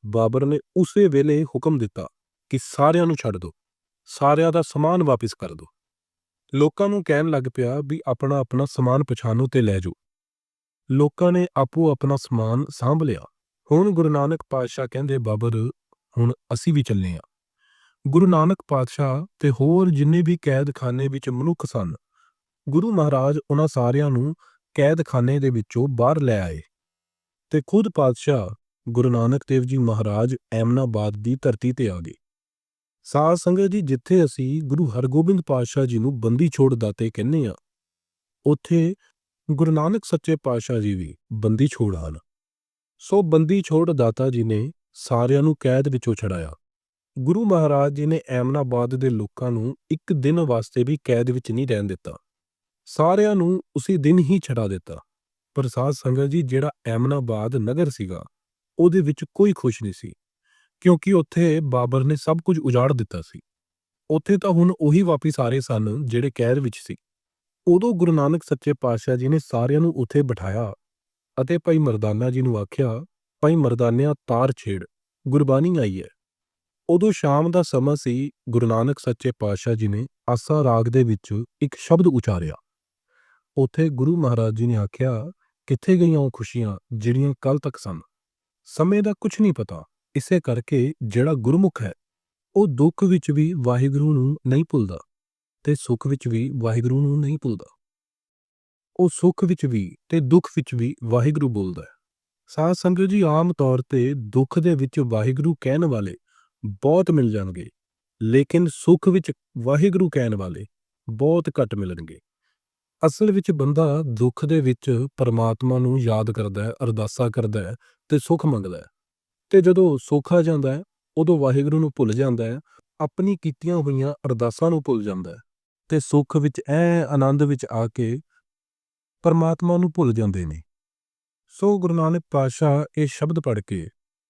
ਬਾਬਰ ਨੇ ਉਸੇ ਵੇਲੇ ਹੁਕਮ ਦਿੱਤਾ ਕਿ ਸਾਰਿਆਂ ਨੂੰ ਛੱਡ ਦਿਓ ਸਾਰਿਆਂ ਦਾ ਸਮਾਨ ਵਾਪਿਸ ਕਰ ਦਿਓ ਲੋਕਾਂ ਨੂੰ ਕਹਿਣ ਲੱਗ ਪਿਆ ਵੀ ਆਪਣਾ ਆਪਣਾ ਸਮਾਨ ਪਛਾਣੋ ਤੇ ਲੈ ਜਾਓ। ਲੋਕਾਂ ਨੇ ਆਪੋ ਆਪਣਾ ਸਮਾਨ ਸਾਂਭ ਲਿਆ। ਹੁਣ ਗੁਰੂ ਨਾਨਕ ਪਾਤਸ਼ਾਹ ਕਹਿੰਦੇ, ਬਾਬਰ, ਹੁਣ ਅਸੀਂ ਵੀ ਚੱਲੇ ਆ। ਗੁਰੂ ਨਾਨਕ ਪਾਤਸ਼ਾਹ ਤੇ ਹੋਰ ਜਿੰਨੇ ਵੀ ਕੈਦਖਾਨੇ ਵਿੱਚ ਮਨੁੱਖ ਸਨ, ਗੁਰੂ ਮਹਾਰਾਜ ਉਹਨਾਂ ਸਾਰਿਆਂ ਨੂੰ ਕੈਦਖਾਨੇ ਦੇ ਵਿੱਚੋਂ ਬਾਹਰ ਲੈ ਆਏ। ਤੇ ਖੁਦ ਪਾਤਸ਼ਾਹ ਗੁਰੂ ਨਾਨਕ ਦੇਵ ਜੀ ਮਹਾਰਾਜ ਐਮਨਾਬਾਦ ਦੀ ਧਰਤੀ ਤੇ ਆ ਗਏ। ਸਾਧ ਸੰਗਤ ਜੀ, ਜਿੱਥੇ ਅਸੀਂ ਗੁਰੂ ਹਰਗੋਬਿੰਦ ਪਾਤਸ਼ਾਹ ਜੀ ਨੂੰ ਬੰਦੀ ਛੋੜ ਦਾਤੇ ਕਹਿੰਦੇ ਆ, ਉੱਥੇ ਗੁਰੂ ਨਾਨਕ ਸੱਚੇ ਪਾਤਸ਼ਾਹ ਜੀ ਵੀ ਬੰਦੀ ਛੋੜ ਹਨ ਸੋ ਬੰਦੀ ਛੋੜ ਦਾਤਾ ਜੀ ਨੇ ਸਾਰਿਆਂ ਨੂੰ ਕੈਦ ਵਿੱਚੋਂ ਛਡਾਇਆ। ਗੁਰੂ ਮਹਾਰਾਜ ਜੀ ਨੇ ਐਮਨਾਬਾਦ ਦੇ ਲੋਕਾਂ ਨੂੰ ਇੱਕ ਦਿਨ ਵਾਸਤੇ ਵੀ ਕੈਦ ਵਿੱਚ ਨਹੀਂ ਰਹਿਣ ਦਿੱਤਾ। ਸਾਰਿਆਂ ਨੂੰ ਉਸੇ ਦਿਨ ਹੀ ਛੜਾ ਦਿੱਤਾ। ਪਰ ਸਾਧ ਸੰਗਤ ਜੀ, ਜਿਹੜਾ ਐਮਨਾਬਾਦ ਨਗਰ ਸੀਗਾ, ਉਹਦੇ ਵਿੱਚ ਕੋਈ ਖੁਸ਼ ਨਹੀਂ ਸੀ। ਕਿਉਂਕਿ ਉੱਥੇ ਬਾਬਰ ਨੇ ਸਭ ਕੁਝ ਉਜਾੜ ਦਿੱਤਾ ਸੀ। ਉੱਥੇ ਤਾਂ ਹੁਣ ਉਹੀ ਵਾਪਿਸ ਆ ਰਹੇ ਸਨ ਜਿਹੜੇ ਕੈਦ ਵਿੱਚ ਸੀ। ਉਦੋਂ ਗੁਰੂ ਨਾਨਕ ਸੱਚੇ ਪਾਤਸ਼ਾਹ ਜੀ ਨੇ ਸਾਰਿਆਂ ਨੂੰ ਉੱਥੇ ਬਿਠਾਇਆ। ਅਤੇ ਭਾਈ ਮਰਦਾਨਾ ਜੀ ਨੂੰ ਆਖਿਆ, ਭਾਈ ਮਰਦਾਨਿਆ, ਤਾਰ ਛੇੜ, ਗੁਰਬਾਣੀ ਆਈ ਹੈ। ਉਦੋਂ ਸ਼ਾਮ ਦਾ ਸਮਾਂ ਸੀ, ਗੁਰੂ ਨਾਨਕ ਸੱਚੇ ਪਾਤਸ਼ਾਹ ਜੀ ਨੇ ਆਸਾ ਰਾਗ ਦੇ ਵਿੱਚ ਇੱਕ ਸ਼ਬਦ ਉਚਾਰਿਆ। ਉੱਥੇ ਗੁਰੂ ਮਹਾਰਾਜ ਜੀ ਨੇ ਆਖਿਆ, ਕਿੱਥੇ ਗਈਆਂ ਉਹ ਖੁਸ਼ੀਆਂ ਜਿਹੜੀਆਂ ਕੱਲ ਤੱਕ ਸਨ? ਸਮੇਂ ਦਾ ਕੁਝ ਨਹੀਂ ਪਤਾ। ਇਸੇ ਕਰਕੇ ਜਿਹੜਾ ਗੁਰਮੁਖ ਹੈ, ਉਹ ਦੁੱਖ ਵਿੱਚ ਵੀ ਵਾਹਿਗੁਰੂ ਨੂੰ ਨਹੀਂ ਭੁੱਲਦਾ ਤੇ ਸੁੱਖ ਵਿੱਚ ਵੀ ਵਾਹਿਗੁਰੂ ਨੂੰ ਨਹੀਂ ਭੁੱਲਦਾ। ਉਹ ਸੁੱਖ ਵਿੱਚ ਵੀ ਤੇ ਦੁੱਖ ਵਿੱਚ ਵੀ ਵਾਹਿਗੁਰੂ ਬੋਲਦਾ ਹੈ। ਸਾਧ ਸੰਗਤ ਜੀ, ਆਮ ਤੌਰ ਤੇ ਦੁੱਖ ਦੇ ਵਿੱਚ ਵਾਹਿਗੁਰੂ ਕਹਿਣ ਵਾਲੇ ਬਹੁਤ ਮਿਲ ਜਾਣਗੇ, ਲੇਕਿਨ ਸੁੱਖ ਵਿੱਚ ਵਾਹਿਗੁਰੂ ਕਹਿਣ ਵਾਲੇ ਬਹੁਤ ਘੱਟ ਮਿਲਣਗੇ। ਅਸਲ ਵਿੱਚ ਬੰਦਾ ਦੁੱਖ ਦੇ ਵਿੱਚ ਪਰਮਾਤਮਾ ਨੂੰ ਯਾਦ ਕਰਦਾ ਹੈ, ਅਰਦਾਸਾ ਕਰਦਾ ਹੈ ਤੇ ਸੁੱਖ ਮੰਗਦਾ ਹੈ ਤੇ ਜਦੋਂ ਸੁੱਖ ਆ ਜਾਂਦਾ ਹੈ, ਉਦੋਂ ਵਾਹਿਗੁਰੂ ਨੂੰ ਭੁੱਲ ਜਾਂਦਾ ਹੈ, ਆਪਣੀ ਕੀਤੀਆਂ ਹੋਈਆਂ ਅਰਦਾਸਾਂ ਨੂੰ ਭੁੱਲ ਜਾਂਦਾ ਹੈ ਤੇ ਸੁੱਖ ਵਿੱਚ ਐ ਆਨੰਦ ਵਿੱਚ ਆ ਕੇ ਪਰਮਾਤਮਾ ਨੂੰ ਭੁੱਲ ਜਾਂਦੇ ਨੇ। ਸੋ ਗੁਰੂ ਨਾਨਕ ਪਾਤਸ਼ਾਹ ਇਹ ਸ਼ਬਦ ਪੜ੍ਹ ਕੇ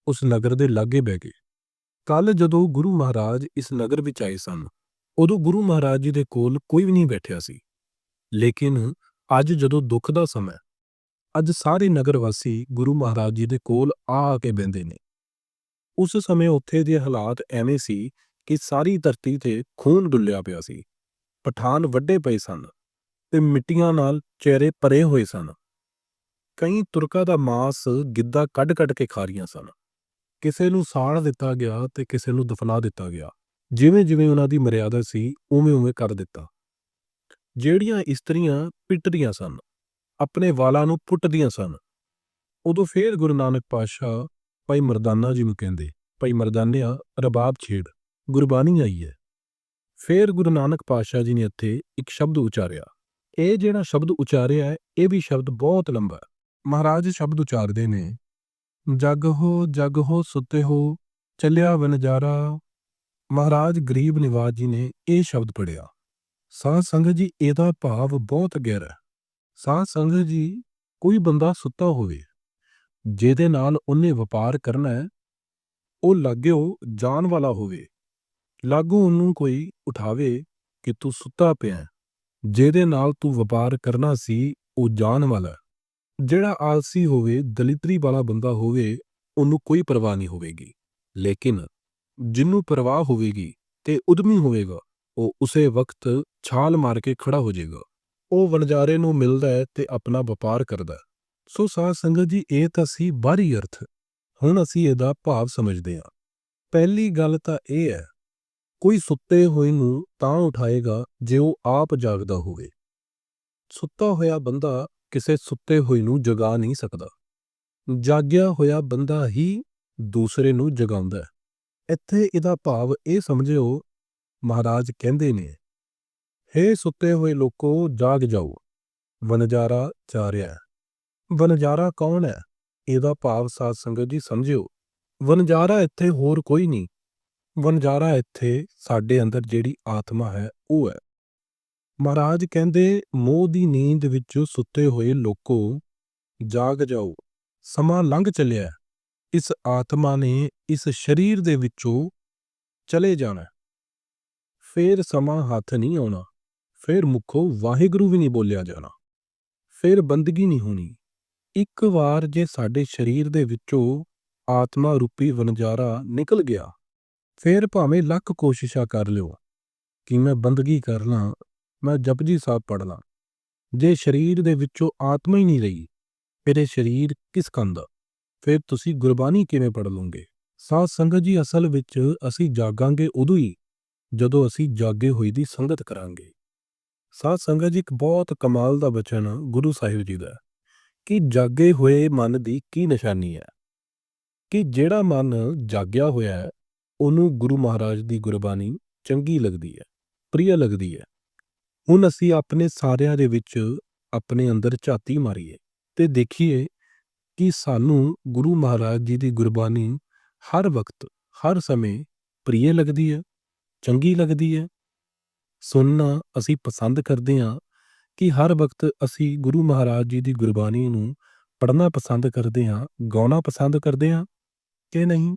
ਉਸ ਨਗਰ ਦੇ ਲਾਗੇ ਬਹਿ ਗਏ। ਕੱਲ ਜਦੋਂ ਗੁਰੂ ਮਹਾਰਾਜ ਇਸ ਨਗਰ ਵਿੱਚ ਆਏ ਸਨ, ਉਦੋਂ ਗੁਰੂ ਮਹਾਰਾਜ ਜੀ ਦੇ ਕੋਲ ਕੋਈ ਵੀ ਨਹੀਂ ਬੈਠਿਆ ਸੀ। ਲੇਕਿਨ ਅੱਜ ਜਦੋਂ ਦੁੱਖ ਦਾ ਸਮਾਂ ਅੱਜ ਸਾਰੇ ਨਗਰ ਵਾਸੀ ਗੁਰੂ ਮਹਾਰਾਜ ਜੀ ਦੇ ਕੋਲ ਆ ਆ ਕੇ ਬੈੰਦੇ ਨੇ। ਉਸ ਸਮੇਂ ਉੱਥੇ ਦੇ ਹਾਲਾਤ ਐਵੇਂ ਸੀ ਕਿ ਸਾਰੀ ਧਰਤੀ ਤੇ ਖੂਨ ਡੁੱਲਿਆ ਪਿਆ ਸੀ। ਪਠਾਨ ਵੱਡੇ ਪਏ ਸਨ। ਤੇ ਮਿੱਟੀਆਂ ਨਾਲ ਚਿਹਰੇ ਭਰੇ ਹੋਏ ਸਨ। ਕਈ ਤੁਰਕਾਂ ਦਾ ਮਾਸ ਗਿੱਧਾ ਕੱਢ-ਕੱਢ ਕੇ ਖਾ ਰਹੀਆਂ ਸਨ। ਕਿਸੇ ਨੂੰ ਸਾੜ ਦਿੱਤਾ ਗਿਆ ਤੇ ਕਿਸੇ ਨੂੰ ਦਫਨਾ ਦਿੱਤਾ ਗਿਆ। ਜਿਵੇਂ ਜਿਵੇਂ ਉਹਨਾਂ ਦੀ ਮਰਿਆਦਾ ਸੀ, ਉਵੇਂ ਉਵੇਂ ਕਰ ਦਿੱਤਾ। ਜਿਹੜੀਆਂ ਇਸਤਰੀਆਂ ਪਿੱਟਦੀਆਂ ਸਨ, ਆਪਣੇ ਵਾਲਾਂ ਨੂੰ ਪੁੱਟਦੀਆਂ ਸਨ। ਉਦੋਂ ਫੇਰ ਗੁਰੂ ਨਾਨਕ ਪਾਤਸ਼ਾਹ ਭਾਈ ਮਰਦਾਨਾ ਜੀ ਨੂੰ ਕਹਿੰਦੇ, ਭਾਈ ਮਰਦਾਨਿਆ ਰਬਾਬ ਛੇੜ, ਗੁਰਬਾਣੀ ਆਈ ਹੈ। ਫੇਰ ਗੁਰੂ ਨਾਨਕ ਪਾਤਸ਼ਾਹ ਜੀ ਨੇ ਇੱਥੇ ਇੱਕ ਸ਼ਬਦ ਉਚਾਰਿਆ। ਇਹ ਜਿਹੜਾ ਸ਼ਬਦ ਉਚਾਰਿਆ ਹੈ, ਇਹ ਵੀ ਸ਼ਬਦ ਬਹੁਤ ਲੰਬਾ ਹੈ। ਮਹਾਰਾਜ ਸ਼ਬਦ ਉਚਾਰਦੇ ਨੇ, ਜਗ ਹੋ ਜਗ ਹੋ, ਸੁੱਤੇ ਹੋ, ਚੱਲਿਆ ਵਨਜਾਰਾ ਮਹਾਰਾਜ ਗਰੀਬ ਨਿਵਾਜ ਜੀ ਨੇ ਇਹ ਸ਼ਬਦ ਪੜਿਆ ਸਾਧ ਸੰਗਤ ਜੀ, ਇਹਦਾ ਭਾਵ ਬਹੁਤ ਗਹਿਰਾ ਹੈ। ਸਾਧ ਸੰਗਤ ਜੀ, ਕੋਈ ਬੰਦਾ ਸੁੱਤਾ ਹੋਵੇ, ਜਿਹਦੇ ਨਾਲ ਉਹਨੇ ਵਪਾਰ ਕਰਨਾ ਹੈ, ਉਹ ਲਾਗਿਓ ਜਾਣ ਵਾਲਾ ਹੋਵੇ। ਲਾਗੂ ਉਹਨੂੰ ਕੋਈ ਉਠਾਵੇ ਕਿ ਤੂੰ ਸੁੱਤਾ ਪਿਆ ਜਿਹਦੇ ਨਾਲ ਤੂੰ ਵਪਾਰ ਕਰਨਾ ਸੀ, ਉਹ ਜਾਣ ਵਾਲਾ ਜਿਹੜਾ ਆਲਸੀ ਹੋਵੇ, ਦਲਿਤਰੀ ਵਾਲਾ ਬੰਦਾ ਹੋਵੇ, ਉਹਨੂੰ ਕੋਈ ਪਰਵਾਹ ਨਹੀਂ ਹੋਵੇਗੀ। ਲੇਕਿਨ ਜਿਹਨੂੰ ਪਰਵਾਹ ਹੋਵੇਗੀ ਤੇ ਉਦਮੀ ਹੋਵੇਗਾ, ਉਹ ਉਸੇ ਵਕਤ ਛਾਲ ਮਾਰ ਕੇ ਖੜਾ ਹੋ ਜਾਏਗਾ ਉਹ ਵਣਜਾਰੇ ਨੂੰ ਮਿਲਦਾ ਹੈ ਤੇ ਆਪਣਾ ਵਪਾਰ ਕਰਦਾ ਸੋ ਸਾਧ ਸੰਗਤ ਜੀ, ਇਹ ਤਾਂ ਸੀ ਬਾਹਰੀ ਅਰਥ। ਹੁਣ ਅਸੀਂ ਇਹਦਾ ਭਾਵ ਸਮਝਦੇ ਹਾਂ। ਪਹਿਲੀ ਗੱਲ ਤਾਂ ਇਹ ਹੈ ਕੋਈ ਸੁੱਤੇ ਹੋਏ ਨੂੰ ਤਾਂ ਉਠਾਏਗਾ ਜੇ ਉਹ ਆਪ ਜਾਗਦਾ ਹੋਵੇ। ਸੁੱਤਾ ਹੋਇਆ ਬੰਦਾ ਕਿਸੇ ਸੁੱਤੇ ਹੋਏ ਨੂੰ ਜਗਾ ਨਹੀਂ ਸਕਦਾ। ਜਾਗਿਆ ਹੋਇਆ ਬੰਦਾ ਹੀ ਦੂਸਰੇ ਨੂੰ ਜਗਾਉਂਦਾ ਇੱਥੇ ਇਹਦਾ ਭਾਵ ਇਹ ਸਮਝਿਓ, ਮਹਾਰਾਜ ਕਹਿੰਦੇ ਨੇ, ਹੇ ਸੁੱਤੇ ਹੋਏ ਲੋਕੋ, ਜਾਗ ਜਾਓ। ਵਨਜਾਰਾ ਚਾਰਿਆ ਵਨਜਾਰਾ ਕੌਣ ਹੈ? ਇਹਦਾ ਭਾਵ ਸਾਧ ਸੰਗਤ ਜੀ ਸਮਝਿਓ। ਵਨਜਾਰਾ ਇੱਥੇ ਹੋਰ ਕੋਈ ਨਹੀਂ। ਵਣਜਾਰਾ ਇੱਥੇ, ਸਾਡੇ ਅੰਦਰ ਜਿਹੜੀ ਆਤਮਾ ਹੈ, ਉਹ ਹੈ। ਮਹਾਰਾਜ ਕਹਿੰਦੇ, ਮੋਹ ਦੀ ਨੀਂਦ ਵਿੱਚੋਂ ਸੁੱਤੇ ਹੋਏ ਲੋਕੋ, ਜਾਗ ਜਾਓ, ਸਮਾਂ ਲੰਘ ਚੱਲਿਆ ਇਸ ਆਤਮਾ ਨੇ ਇਸ ਸਰੀਰ ਦੇ ਵਿੱਚੋਂ ਚਲੇ ਜਾਣਾ ਹੈ। ਫੇਰ ਸਮਾਂ ਹੱਥ ਨਹੀਂ ਆਉਣਾ, ਫੇਰ ਮੁਖੋਂ ਵਾਹਿਗੁਰੂ ਵੀ ਨਹੀਂ ਬੋਲਿਆ ਜਾਣਾ, ਫੇਰ ਬੰਦਗੀ ਨਹੀਂ ਹੋਣੀ। ਇੱਕ ਵਾਰ ਜੇ ਸਾਡੇ ਸਰੀਰ ਦੇ ਵਿੱਚੋਂ ਆਤਮਾ ਰੂਪੀ ਵਣਜਾਰਾ ਨਿਕਲ ਗਿਆ ਫੇਰ ਭਾਵੇਂ ਲੱਖ ਕੋਸ਼ਿਸ਼ਾਂ ਕਰ ਲਿਓ ਕਿ ਮੈਂ ਬੰਦਗੀ ਕਰ ਲਾਂ, ਮੈਂ ਜਪਜੀ ਸਾਹਿਬ ਪੜ੍ਹ ਲਾਂ। ਜੇ ਸਰੀਰ ਦੇ ਵਿੱਚੋਂ ਆਤਮਾ ਹੀ ਨਹੀਂ ਰਹੀ, ਫਿਰ ਸਰੀਰ ਕਿਸ ਕੰਮ ਦਾ ਫਿਰ ਤੁਸੀਂ ਗੁਰਬਾਣੀ ਕਿਵੇਂ ਪੜ੍ਹ ਲਓਗੇ? ਸਾਧ ਸੰਗਤ ਜੀ, ਅਸਲ ਵਿੱਚ ਅਸੀਂ ਜਾਗਾਂਗੇ ਉਦੋਂ ਹੀ, ਜਦੋਂ ਅਸੀਂ ਜਾਗੇ ਹੋਈ ਦੀ ਸੰਗਤ ਕਰਾਂਗੇ। ਸਾਧ ਸੰਗਤ ਜੀ, ਇੱਕ ਬਹੁਤ ਕਮਾਲ ਦਾ ਬਚਨ ਗੁਰੂ ਸਾਹਿਬ ਜੀ ਦਾ ਕਿ ਜਾਗੇ ਹੋਏ ਮਨ ਦੀ ਕੀ ਨਿਸ਼ਾਨੀ ਹੈ? ਕਿ ਜਿਹੜਾ ਮਨ ਜਾਗਿਆ ਹੋਇਆ ਹੈ ਉਹਨੂੰ ਗੁਰੂ ਮਹਾਰਾਜ ਦੀ ਗੁਰਬਾਣੀ ਚੰਗੀ ਲੱਗਦੀ ਹੈ ਪ੍ਰਿਯ ਲੱਗਦੀ ਹੈ। ਹੁਣ ਅਸੀਂ ਆਪਣੇ ਸਾਰਿਆਂ ਦੇ ਵਿੱਚ ਆਪਣੇ ਅੰਦਰ ਝਾਤੀ ਮਾਰੀਏ ਤੇ ਦੇਖੀਏ ਕਿ ਸਾਨੂੰ ਗੁਰੂ ਮਹਾਰਾਜ ਜੀ ਦੀ ਗੁਰਬਾਣੀ ਹਰ ਵਕਤ, ਹਰ ਸਮੇਂ ਪ੍ਰਿਯ ਲੱਗਦੀ ਹੈ, ਚੰਗੀ ਲੱਗਦੀ ਹੈ। ਸੁਣਨਾ ਅਸੀਂ ਪਸੰਦ ਕਰਦੇ ਹਾਂ ਕਿ ਹਰ ਵਕਤ ਅਸੀਂ ਗੁਰੂ ਮਹਾਰਾਜ ਜੀ ਦੀ ਗੁਰਬਾਣੀ ਨੂੰ ਪੜ੍ਹਨਾ ਪਸੰਦ ਕਰਦੇ ਹਾਂ, ਗਾਉਣਾ ਪਸੰਦ ਕਰਦੇ ਹਾਂ ਕਿ ਨਹੀਂ?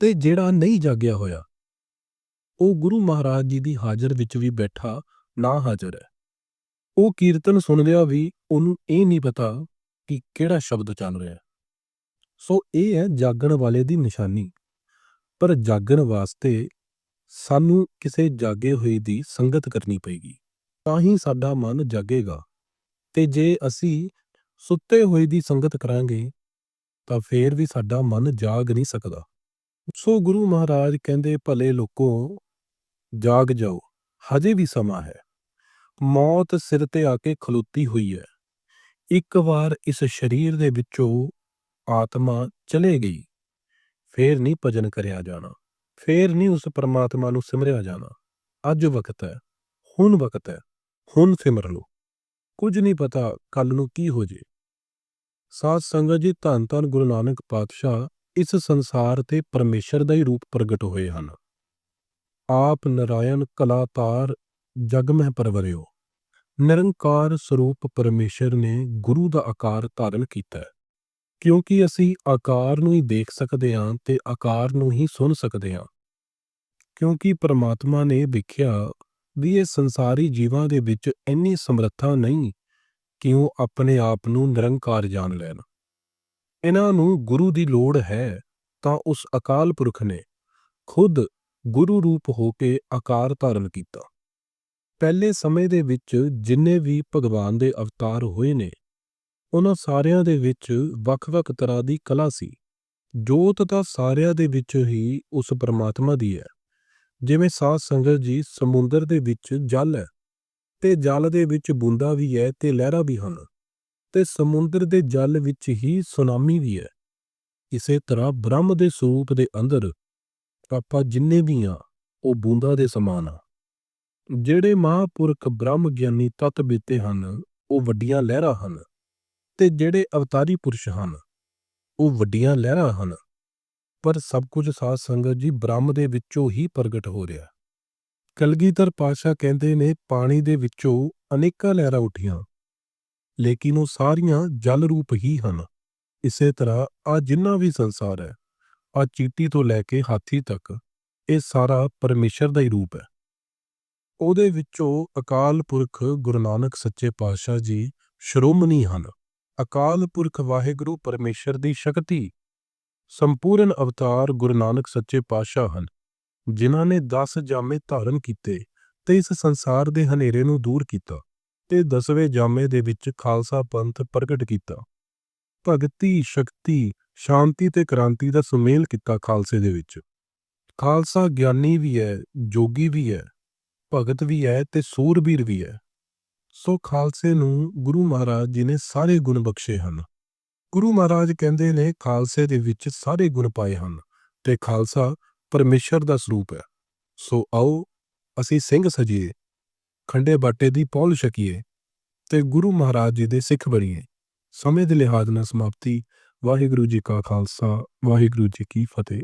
ਤੇ ਜਿਹੜਾ ਨਹੀਂ ਜਾਗਿਆ ਹੋਇਆ। ਉਹ ਗੁਰੂ ਮਹਾਰਾਜ ਜੀ ਦੀ ਹਾਜ਼ਰ ਵਿੱਚ ਵੀ ਬੈਠਾ ਨਾ ਹਾਜ਼ਰ ਹੈ। ਉਹ ਕੀਰਤਨ ਸੁਣਦਿਆਂ ਵੀ ਉਹਨੂੰ ਇਹ ਨਹੀਂ ਪਤਾ ਕਿ ਕਿਹੜਾ ਸ਼ਬਦ ਚੱਲ ਰਿਹਾ ਸੋ ਇਹ ਹੈ ਜਾਗਣ ਵਾਲੇ ਦੀ ਨਿਸ਼ਾਨੀ। ਪਰ ਜਾਗਣ ਵਾਸਤੇ ਸਾਨੂੰ ਕਿਸੇ ਜਾਗੇ ਹੋਏ ਦੀ ਸੰਗਤ ਕਰਨੀ ਪਏਗੀ। ਤਾਂ ਹੀ ਸਾਡਾ ਮਨ ਜਾਗੇਗਾ। ਤੇ ਜੇ ਅਸੀਂ ਸੁੱਤੇ ਹੋਏ ਦੀ ਸੰਗਤ ਕਰਾਂਗੇ, ਤਾਂ ਫੇਰ ਵੀ ਸਾਡਾ ਮਨ ਜਾਗ ਨਹੀਂ ਸਕਦਾ। ਸੋ ਗੁਰੂ ਮਹਾਰਾਜ ਕਹਿੰਦੇ, ਭਲੇ ਲੋਕੋ, ਜਾਗ ਜਾਓ, ਹਜੇ ਵੀ ਸਮਾਂ ਹੈ। ਮੌਤ ਸਿਰ ਤੇ ਆ ਕੇ ਖਲੋਤੀ ਹੋਈ ਹੈ। ਇੱਕ ਵਾਰ ਇਸ ਸਰੀਰ ਦੇ ਵਿੱਚੋਂ ਆਤਮਾ ਚਲੇ ਗਈ। ਫੇਰ ਨਹੀਂ ਭਜਨ ਕਰਿਆ ਜਾਣਾ, ਫੇਰ ਨਹੀਂ ਉਸ ਪਰਮਾਤਮਾ ਨੂੰ ਸਿਮਰਿਆ ਜਾਣਾ। ਅੱਜ ਵਕਤ ਹੈ, ਹੁਣ ਵਕਤ ਹੈ, ਹੁਣ ਸਿਮਰ ਲਓ। ਕੁਝ ਨਹੀਂ ਪਤਾ ਕੱਲ ਨੂੰ ਕੀ ਹੋ ਜੇ। ਸਾਧ ਸੰਗਤ ਜੀ ਧੰਨ ਧੰਨ ਗੁਰੂ ਨਾਨਕ ਪਾਤਸ਼ਾਹ ਇਸ ਸੰਸਾਰ ਤੇ ਪਰਮੇਸ਼ਰ ਦਾ ਹੀ ਰੂਪ ਪ੍ਰਗਟ ਹੋਏ ਹਨ। ਆਪ ਨਰਾਇਣ ਕਲਾਤਾਰ ਜਗਮਹਿ ਪਰਵਰਿਓ, ਨਿਰੰਕਾਰ ਸਰੂਪ ਪਰਮੇਸ਼ਰ ਨੇ ਗੁਰੂ ਦਾ ਆਕਾਰ ਧਾਰਨ ਕੀਤਾ ਹੈ। ਕਿਉਂਕਿ ਅਸੀਂ ਆਕਾਰ ਨੂੰ ਹੀ ਦੇਖ ਸਕਦੇ ਹਾਂ ਤੇ ਆਕਾਰ ਨੂੰ ਹੀ ਸੁਣ ਸਕਦੇ ਹਾਂ। ਕਿਉਂਕਿ ਪਰਮਾਤਮਾ ਨੇ ਵੇਖਿਆ ਵੀ ਇਹ ਸੰਸਾਰੀ ਜੀਵਾਂ ਦੇ ਵਿੱਚ ਇੰਨੀ ਸਮਰੱਥਾ ਨਹੀਂ ਕਿ ਉਹ ਆਪਣੇ ਆਪ ਨੂੰ ਨਿਰੰਕਾਰ ਜਾਣ ਲੈਣ। ਇਹਨਾਂ ਨੂੰ ਗੁਰੂ ਦੀ ਲੋੜ ਹੈ ਤਾਂ ਉਸ ਅਕਾਲ ਪੁਰਖ ਨੇ ਖੁਦ ਗੁਰੂ ਰੂਪ ਹੋ ਕੇ ਆਕਾਰ ਧਾਰਨ ਕੀਤਾ। ਪਹਿਲੇ ਸਮੇਂ ਦੇ ਵਿੱਚ ਜਿੰਨੇ ਵੀ ਭਗਵਾਨ ਦੇ ਅਵਤਾਰ ਹੋਏ ਨੇ, ਉਹਨਾਂ ਸਾਰਿਆਂ ਦੇ ਵਿੱਚ ਵੱਖ-ਵੱਖ ਤਰ੍ਹਾਂ ਦੀ ਕਲਾ ਸੀ। ਜੋਤ ਤਾਂ ਸਾਰਿਆਂ ਦੇ ਵਿੱਚ ਹੀ ਉਸ ਪਰਮਾਤਮਾ ਦੀ ਹੈ। ਜਿਵੇਂ ਸਾਧ ਸੰਗਤ ਜੀ ਸਮੁੰਦਰ ਦੇ ਵਿੱਚ ਜਲ ਹੈ ਤੇ ਜਲ ਦੇ ਵਿੱਚ ਬੂੰਦਾ ਵੀ ਹੈ ਤੇ ਲਹਿਰਾਂ ਵੀ ਹਨ। ਤੇ ਸਮੁੰਦਰ ਦੇ ਜਲ ਵਿੱਚ ਹੀ ਸੁਨਾਮੀ ਵੀ ਹੈ। ਇਸੇ ਤਰ੍ਹਾਂ ਬ੍ਰਹਮ ਦੇ ਸਰੂਪ ਦੇ ਅੰਦਰ ਆਪਾਂ ਜਿੰਨੇ ਵੀ ਆ ਉਹ ਬੂੰਦਾਂ ਦੇ ਸਮਾਨ ਆ ਜਿਹੜੇ ਮਹਾਂਪੁਰਖ ਬ੍ਰਹਮ ਗਿਆਨੀ ਤਤ ਬੀਤੇ ਹਨ, ਉਹ ਵੱਡੀਆਂ ਲਹਿਰਾਂ ਹਨ ਤੇ ਜਿਹੜੇ ਅਵਤਾਰੀ ਪੁਰਸ਼ ਹਨ, ਉਹ ਵੱਡੀਆਂ ਲਹਿਰਾਂ ਹਨ। ਪਰ ਸਭ ਕੁਝ ਸਾਧ ਸੰਗਤ ਜੀ ਬ੍ਰਹਮ ਦੇ ਵਿੱਚੋਂ ਹੀ ਪ੍ਰਗਟ ਹੋ ਰਿਹਾ। ਕਲਗੀਧਰ ਪਾਸ਼ਾ ਕਹਿੰਦੇ ਨੇ, ਪਾਣੀ ਦੇ ਵਿੱਚੋਂ ਅਨੇਕਾਂ ਲਹਿਰਾਂ ਉੱਠੀਆਂ। ਲੇਕਿਨ ਉਹ ਸਾਰੀਆਂ ਜਲ ਰੂਪ ਹੀ ਹਨ। ਇਸੇ ਤਰ੍ਹਾਂ ਆ ਜਿੰਨਾ ਵੀ ਸੰਸਾਰ ਹੈ ਆ ਚੀਟੀ ਤੋਂ ਲੈ ਕੇ ਹਾਥੀ ਤੱਕ, ਇਹ ਸਾਰਾ ਪਰਮੇਸ਼ਰ ਦਾ ਹੀ ਰੂਪ ਹੈ। ਉਹਦੇ ਵਿੱਚੋਂ ਅਕਾਲ ਪੁਰਖ ਗੁਰੂ ਨਾਨਕ ਸੱਚੇ ਪਾਤਸ਼ਾਹ ਜੀ ਸ਼੍ਰੋਮਣੀ ਹਨ। ਅਕਾਲ ਪੁਰਖ ਵਾਹਿਗੁਰੂ ਪਰਮੇਸ਼ਰ ਦੀ ਸ਼ਕਤੀ। ਸੰਪੂਰਨ ਅਵਤਾਰ ਗੁਰੂ ਨਾਨਕ ਸੱਚੇ ਪਾਤਸ਼ਾਹ ਹਨ, ਜਿਨ੍ਹਾਂ ਨੇ 10 ਜਾਮੇ ਧਾਰਨ ਕੀਤੇ ਤੇ ਇਸ ਸੰਸਾਰ ਦੇ ਹਨੇਰੇ ਨੂੰ ਦੂਰ ਕੀਤਾ। ਤੇ ਦਸਵੇਂ ਜਾਮੇ ਦੇ ਵਿੱਚ ਖਾਲਸਾ ਪੰਥ ਪ੍ਰਗਟ ਕੀਤਾ। ਭਗਤੀ, ਸ਼ਕਤੀ, ਸ਼ਾਂਤੀ ਤੇ ਕ੍ਰਾਂਤੀ ਦਾ ਸੁਮੇਲ ਕੀਤਾ ਖਾਲਸੇ ਦੇ ਵਿੱਚ। ਖਾਲਸਾ ਗਿਆਨੀ ਵੀ ਹੈ, ਜੋਗੀ ਵੀ ਹੈ, ਭਗਤ ਵੀ ਹੈ ਤੇ ਸੂਰਬੀਰ ਵੀ ਹੈ। ਸੋ ਖਾਲਸੇ ਨੂੰ ਗੁਰੂ ਮਹਾਰਾਜ ਜੀ ਨੇ ਸਾਰੇ ਗੁਣ ਬਖਸ਼ੇ ਹਨ। ਗੁਰੂ ਮਹਾਰਾਜ ਕਹਿੰਦੇ ਨੇ, ਖਾਲਸੇ ਦੇ ਵਿੱਚ ਸਾਰੇ ਗੁਣ ਪਾਏ ਹਨ ਤੇ ਖਾਲਸਾ ਪਰਮੇਸ਼ਰ ਦਾ ਸਰੂਪ ਹੈ। ਸੋ ਆਓ, ਅਸੀਂ ਸਿੰਘ ਸਜੀਏ। ਖੰਡੇ ਬਾਟੇ ਦੀ ਪੌਲ ਛਕੀਏ ਤੇ ਗੁਰੂ ਮਹਾਰਾਜ ਜੀ ਦੇ ਸਿੱਖ ਬਣੀਏ। ਸਮੇਂ ਦੇ ਲਿਹਾਜ਼ ਨਾਲ ਸਮਾਪਤੀ। ਵਾਹਿਗੁਰੂ ਜੀ ਕਾ ਖਾਲਸਾ, ਵਾਹਿਗੁਰੂ ਜੀ ਕੀ ਫਤਿਹ।